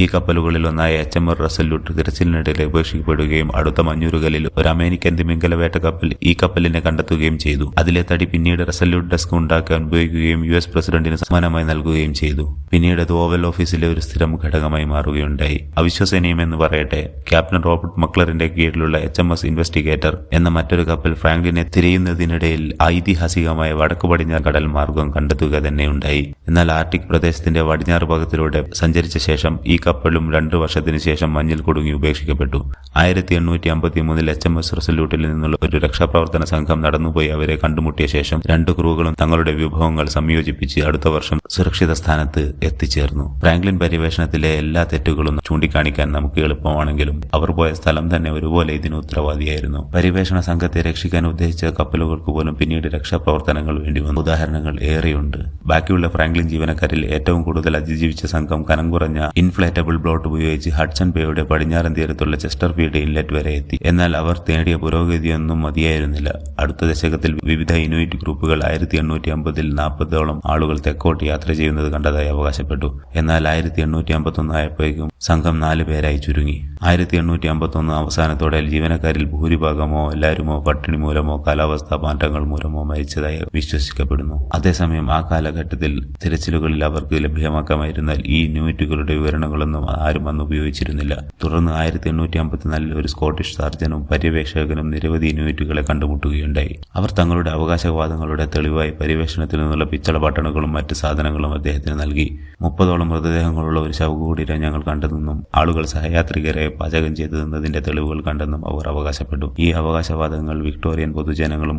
ഈ കപ്പലുകളിൽ ഒന്നായ എച്ച് എം ആർ റസല്യൂട്ട് തിരച്ചിലിനിടയിൽ ഉപേക്ഷിക്കപ്പെടുകയും അടുത്ത മഞ്ഞൂരുകളിൽ ഒരു അമേരിക്കൻ തിമിംഗല വേട്ട കപ്പൽ ഈ കപ്പലിനെ കണ്ടെത്തുകയും ചെയ്തു. അതിലെ തടി പിന്നീട് റസല്യൂട്ട് ഡെസ്ക് ഉണ്ടാക്കാൻ ഉപയോഗിക്കുകയും യു എസ് പ്രസിഡന്റിന് സമ്മാനമായി നൽകുകയും ചെയ്തു. പിന്നീട് അത് ഓവൽ ഓഫീസിലെ ഒരു സ്ഥിരം ഘടകമായി മാറുകയുണ്ടായി. അവിശ്വസനീയം എന്ന് പറയട്ടെ ക്യാപ്റ്റൻ റോബർട്ട് മക്ലറിന്റെ കീഴിലുള്ള എച്ച് എം എസ് ഇൻവെസ്റ്റിഗേറ്റർ എന്ന മറ്റൊരു കപ്പൽ ഫ്രാങ്ക്ലിനെ തിരയുന്നതിനിടയിൽ ഐതിഹാസികമായ വടക്കു പടിഞ്ഞാറ് കടൽ മാർഗം കണ്ടെത്തുക തന്നെയുണ്ടായി എന്നാൽ ആർട്ടിക് പ്രദേശത്തിന്റെ പടിഞ്ഞാറ് ഭാഗത്തിലൂടെ സഞ്ചരിച്ച ശേഷം ഈ കപ്പലും രണ്ടു വർഷത്തിനു ശേഷം മഞ്ഞിൽ കുടുങ്ങി ഉപേക്ഷിക്കപ്പെട്ടു. ആയിരത്തി എണ്ണൂറ്റി അമ്പത്തി മൂന്നിൽ എച്ച് എം എസ് റെസല്യൂട്ടിൽ നിന്നുള്ള ഒരു രക്ഷാപ്രവർത്തന സംഘം നടന്നുപോയി അവരെ കണ്ടുമുട്ടിയ ശേഷം രണ്ട് ക്രൂകളും തങ്ങളുടെ വിഭവങ്ങൾ സംയോജിപ്പിച്ച് അടുത്ത വർഷം സുരക്ഷിത സ്ഥാനത്ത് എത്തിച്ചേർന്നു. ഫ്രാങ്ക്ലിൻ പര്യവേഷണത്തിലെ എല്ലാ തെറ്റുകളും ചൂണ്ടിക്കാണിക്കാൻ നമുക്ക് എളുപ്പമാണെങ്കിലും അവർ പോയ സ്ഥലം തന്നെ ഒരുപോലെ ഇതിന് ഉത്തരവാദിയായിരുന്നു. പര്യവേഷണ സംഘത്തെ രക്ഷിക്കാൻ ഉദ്ദേശിച്ച കപ്പലുകൾക്ക് പോലും പിന്നീട് രക്ഷാപ്രവർത്തനങ്ങൾ വേണ്ടി വന്നു. ഉദാഹരണങ്ങൾ ഏറെയുണ്ട്. ബാക്കിയുള്ള ഫ്രാങ്ക്ലിൻ ജീവനക്കാരിൽ ഏറ്റവും കൂടുതൽ അതിജീവിച്ച സംഘം കനം കുറഞ്ഞ ഇൻഫ്ലേറ്റബിൾ ബ്ലോട്ട് ഉപയോഗിച്ച് ഹഡ്സൺ ബേയുടെ പടിഞ്ഞാറൻ തീരത്തുള്ള ചെസ്റ്റർ ചെസ്റ്റർഫീൽഡ് ഇൻലെറ്റ് വരെ എത്തി. എന്നാൽ അവർ നേടിയ പുരോഗതിയൊന്നും മതിയായിരുന്നില്ല. അടുത്ത ദശകത്തിൽ വിവിധ ഇനുയിറ്റ് ഗ്രൂപ്പുകൾ ആയിരത്തി എണ്ണൂറ്റി അമ്പതിൽ നാൽപ്പതോളം ആളുകൾ തെക്കോട്ട് യാത്ര ചെയ്യുന്നത് കണ്ടതായി അവകാശപ്പെട്ടു. എന്നാൽ ആയിരത്തി എണ്ണൂറ്റി അമ്പത്തൊന്ന് ആയപ്പോഴേക്കും സംഘം നാല് പേരായി ചുരുങ്ങി. ആയിരത്തി എണ്ണൂറ്റി അമ്പത്തൊന്ന് അവസാനത്തോടെ ജീവനക്കാരിൽ ഭൂരിഭാഗമോ എല്ലാവരുമോ പട്ടിണി മൂലമോ കാലാവസ്ഥാ മാറ്റങ്ങൾ മൂലമോ മരിച്ചതായി വിശ്വസിക്കപ്പെടുന്നു. അതേസമയം ആ കാലഘട്ടത്തിൽ തിരച്ചിലുകളിൽ അവർക്ക് ലഭ്യമാക്കാമായിരുന്നാൽ ഈ ന്യൂറ്റുകളുടെ വിവരണങ്ങളൊന്നും ആരും അന്ന് ഉപയോഗിച്ചിരുന്നില്ല. തുടർന്ന് ആയിരത്തി എണ്ണൂറ്റി അമ്പത്തിനാലിൽ ഒരു സ്കോട്ടിഷ് സർജനും പര്യവേക്ഷകനും നിരവധി ന്യൂറ്റുകളെ കണ്ടുമുട്ടുകയുണ്ടായി. അവർ തങ്ങളുടെ അവകാശവാദങ്ങളുടെ തെളിവായി പര്യവേഷണത്തിൽ നിന്നുള്ള പിച്ചള ബട്ടണുകളും മറ്റ് സാധനങ്ങളും അദ്ദേഹത്തിന് നൽകി. മുപ്പതോളം മൃതദേഹങ്ങളുള്ള ഒരു ശവകുടീരം ഞങ്ങൾ കണ്ടെന്നും ആളുകൾ സഹയാത്രികരെ പാചകം ചെയ്തു നിന്നതിന്റെ തെളിവുകൾ കണ്ടെന്നും അവർ അവകാശപ്പെട്ടു. ഈ അവകാശവാദങ്ങൾ വിക്ടോറിയൻ പൊതുജനങ്ങളും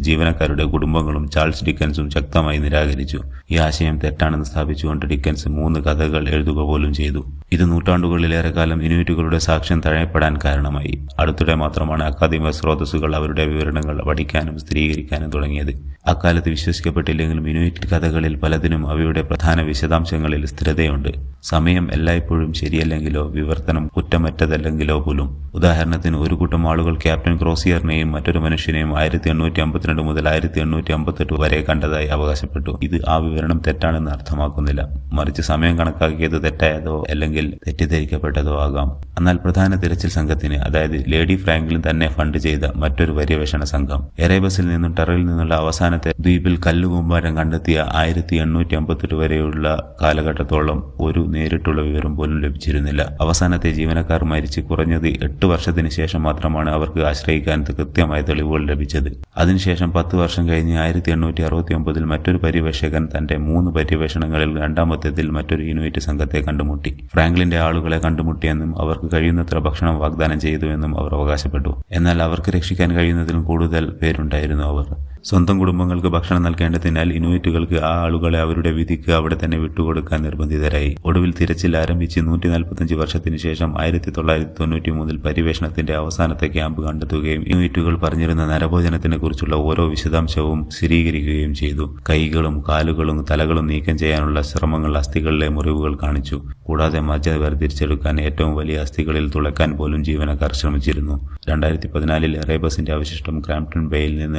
ജീവനക്കാരുടെ കുടുംബങ്ങളും ചാൾസ് ഡിക്കൻസും ശക്തമായി നിരാകരിച്ചു. ഈ ആശയം തെറ്റാണെന്ന് സ്ഥാപിച്ചുകൊണ്ട് ഡിക്കൻസ് മൂന്ന് കഥകൾ എഴുതുക പോലും ചെയ്തു. ഇത് നൂറ്റാണ്ടുകളിലേറെ കാലം ഇനുവിറ്റുകളുടെ സാക്ഷ്യം തഴയപ്പെടാൻ കാരണമായി. അടുത്തിടെ മാത്രമാണ് അക്കാദമിക സ്രോതസ്സുകൾ അവരുടെ വിവരണങ്ങൾ പഠിക്കാനും സ്ഥിരീകരിക്കാനും തുടങ്ങിയത്. അക്കാലത്ത് വിശ്വസിക്കപ്പെട്ടില്ലെങ്കിലും ഇനുവിറ്റ് കഥകളിൽ പലതിനും അവയുടെ പ്രധാന വിശദാംശങ്ങളിൽ സ്ഥിരതയുണ്ട്. സമയം എല്ലായ്പ്പോഴും ശരിയല്ലെങ്കിലോ വിവർത്തനം കുറ്റമറ്റതല്ലെങ്കിലോ പോലും. ഉദാഹരണത്തിന് ഒരു കൂട്ടം ആളുകൾ ക്യാപ്റ്റൻ ക്രോസിയറിനെയും മറ്റൊരു മനുഷ്യനെയും ആയിരത്തി എണ്ണൂറ്റി അമ്പത്തിരണ്ട് മുതൽ ആയിരത്തി എണ്ണൂറ്റി അമ്പത്തെട്ട് വരെ കണ്ടതായി അവകാശപ്പെട്ടു. ഇത് ആ വിവരണം തെറ്റാണെന്ന് അർത്ഥമാക്കുന്നില്ല. മറിച്ച് സമയം കണക്കാക്കിയത് തെറ്റായതോ അല്ലെങ്കിൽ തെറ്റിദ്ധരിക്കപ്പെട്ടതോ ആകാം. എന്നാൽ പ്രധാന തിരച്ചിൽ സംഘത്തിന് അതായത് ലേഡി ഫ്രാങ്ക്ലിൻ തന്നെ ഫണ്ട് ചെയ്ത മറ്റൊരു പര്യവേഷണ സംഘം. എറേബസിൽ നിന്നും ടെററിൽ നിന്നുള്ള അവസാനത്തെ ദ്വീപിൽ കല്ലുകൂമ്പാരം കണ്ടെത്തിയ ആയിരത്തി എണ്ണൂറ്റി അമ്പത്തെട്ട് വരെയുള്ള കാലഘട്ടത്തോളം ഒരു നേരിട്ടുള്ള വിവരം പോലും ലഭിച്ചിരുന്നില്ല. അവസാനത്തെ ജീവനക്കാർ മരിച്ച് കുറഞ്ഞത് എട്ട് വർഷത്തിന് ശേഷം മാത്രമാണ് അവർക്ക് ആശ്രയിക്കാൻ കൃത്യമായ തെളിവുകൾ ലഭിച്ചത്. അതിനുശേഷം പത്ത് വർഷം കഴിഞ്ഞ് ആയിരത്തി എണ്ണൂറ്റി അറുപത്തി ഒമ്പതിൽ മറ്റൊരു പര്യവേഷകൻ തന്റെ മൂന്ന് പര്യവേഷണങ്ങളിൽ രണ്ടാമത്തേതിൽ മറ്റൊരു ഇനുവേറ്റ് സംഘത്തെ കണ്ടുമുട്ടി. ഫ്രാങ്ക്ലിന്റെ ആളുകളെ കണ്ടുമുട്ടിയെന്നും അവർക്ക് കഴിയുന്നത്ര ഭക്ഷണം വാഗ്ദാനം ചെയ്തുവെന്നും അവർ അവകാശപ്പെട്ടു. എന്നാൽ അവർക്ക് രക്ഷിക്കാൻ കഴിയുന്നതിലും കൂടുതൽ പേരുണ്ടായിരുന്നു അവർ. സ്വന്തം കുടുംബങ്ങൾക്ക് ഭക്ഷണം നൽകേണ്ടതിനാൽ ഇനുവേറ്റുകൾക്ക് ആ ആളുകളെ അവരുടെ വിധിക്ക് അവിടെ തന്നെ വിട്ടുകൊടുക്കാൻ നിർബന്ധിതരായി. ഒടുവിൽ തിരച്ചിൽ ആരംഭിച്ച് നൂറ്റി നാൽപ്പത്തഞ്ച് വർഷത്തിന് ശേഷം ആയിരത്തി തൊള്ളായിരത്തി തൊണ്ണൂറ്റി മൂന്നിൽ പര്യവേഷണത്തിന്റെ അവസാനത്തെ ക്യാമ്പ് കണ്ടെത്തുകയും ഇനുവേറ്റുകൾ പറഞ്ഞിരുന്ന നരഭോജനത്തിനെ കുറിച്ചുള്ള ഓരോ വിശദാംശവും സ്ഥിരീകരിക്കുകയും ചെയ്തു. കൈകളും കാലുകളും തലകളും നീക്കം ചെയ്യാനുള്ള ശ്രമങ്ങൾ അസ്ഥികളിലെ മുറിവുകൾ കാണിച്ചു. കൂടാതെ മജ്ജ വേർതിരിച്ചെടുക്കാൻ ഏറ്റവും വലിയ അസ്ഥികളിൽ തുളക്കാൻ പോലും ജീവനക്കാർ ശ്രമിച്ചിരുന്നു. രണ്ടായിരത്തി പതിനാലിൽ റേബസിന്റെ അവശിഷ്ടം ക്രാംപ്ടൺ ബേയിൽ നിന്ന്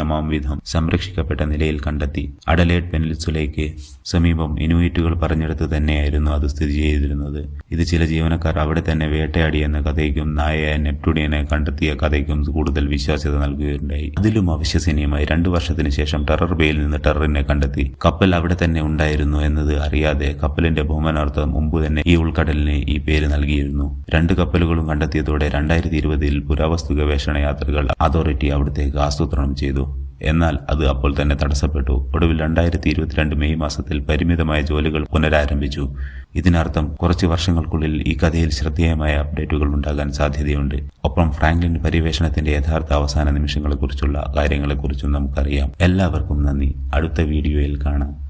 അവിശ്വസനീയമാം വിധം സംരക്ഷിക്കപ്പെട്ട നിലയിൽ കണ്ടെത്തി. അഡലേഡ് പെനിൻസുലയ്ക്ക് സമീപം ഇനുയിറ്റുകൾ പറഞ്ഞെടുത്ത് തന്നെയായിരുന്നു അത് സ്ഥിതി ചെയ്തിരുന്നത്. ഇത് ചില ജീവനക്കാർ അവിടെ തന്നെ വേട്ടയാടിയെന്ന കഥയ്ക്കും നായയായ നെപ്റ്റുഡിയനെ കണ്ടെത്തിയ കഥയ്ക്കും കൂടുതൽ വിശ്വാസ്യത നൽകുകയുണ്ടായി. അതിലും അവിശ്വസനീയമായി രണ്ടു വർഷത്തിന് ശേഷം ടെറർ ബേയിൽ നിന്ന് ടെററിനെ കണ്ടെത്തി. കപ്പൽ അവിടെ തന്നെ ഉണ്ടായിരുന്നു എന്നത് അറിയാതെ കപ്പലിന്റെ ബഹുമാനാർത്ഥം മുമ്പ് തന്നെ ഈ ഉൾക്കടലിന് ഈ പേര് നൽകിയിരുന്നു. രണ്ട് കപ്പലുകളും കണ്ടെത്തിയതോടെ രണ്ടായിരത്തി ഇരുപതിൽ പുരാവസ്തു ഗവേഷണ യാത്രകൾ അതോറിറ്റി അവിടത്തേക്ക് ആസൂത്രണം ചെയ്തു. എന്നാൽ അത് അപ്പോൾ തന്നെ തടസ്സപ്പെട്ടു. ഒടുവിൽ രണ്ടായിരത്തി ഇരുപത്തിരണ്ട് മെയ് മാസത്തിൽ പരിമിതമായ ജോലികൾ പുനരാരംഭിച്ചു. ഇതിനർത്ഥം കുറച്ച് വർഷങ്ങൾക്കുള്ളിൽ ഈ കഥയിൽ ശ്രദ്ധേയമായ അപ്ഡേറ്റുകൾ ഉണ്ടാകാൻ സാധ്യതയുണ്ട്. ഒപ്പം ഫ്രാങ്ക്ലിൻ പരിവേഷണത്തിന്റെ യഥാർത്ഥ അവസാന നിമിഷങ്ങളെക്കുറിച്ചുള്ള കാര്യങ്ങളെക്കുറിച്ചും നമുക്കറിയാം. എല്ലാവർക്കും നന്ദി. അടുത്ത വീഡിയോയിൽ കാണാം.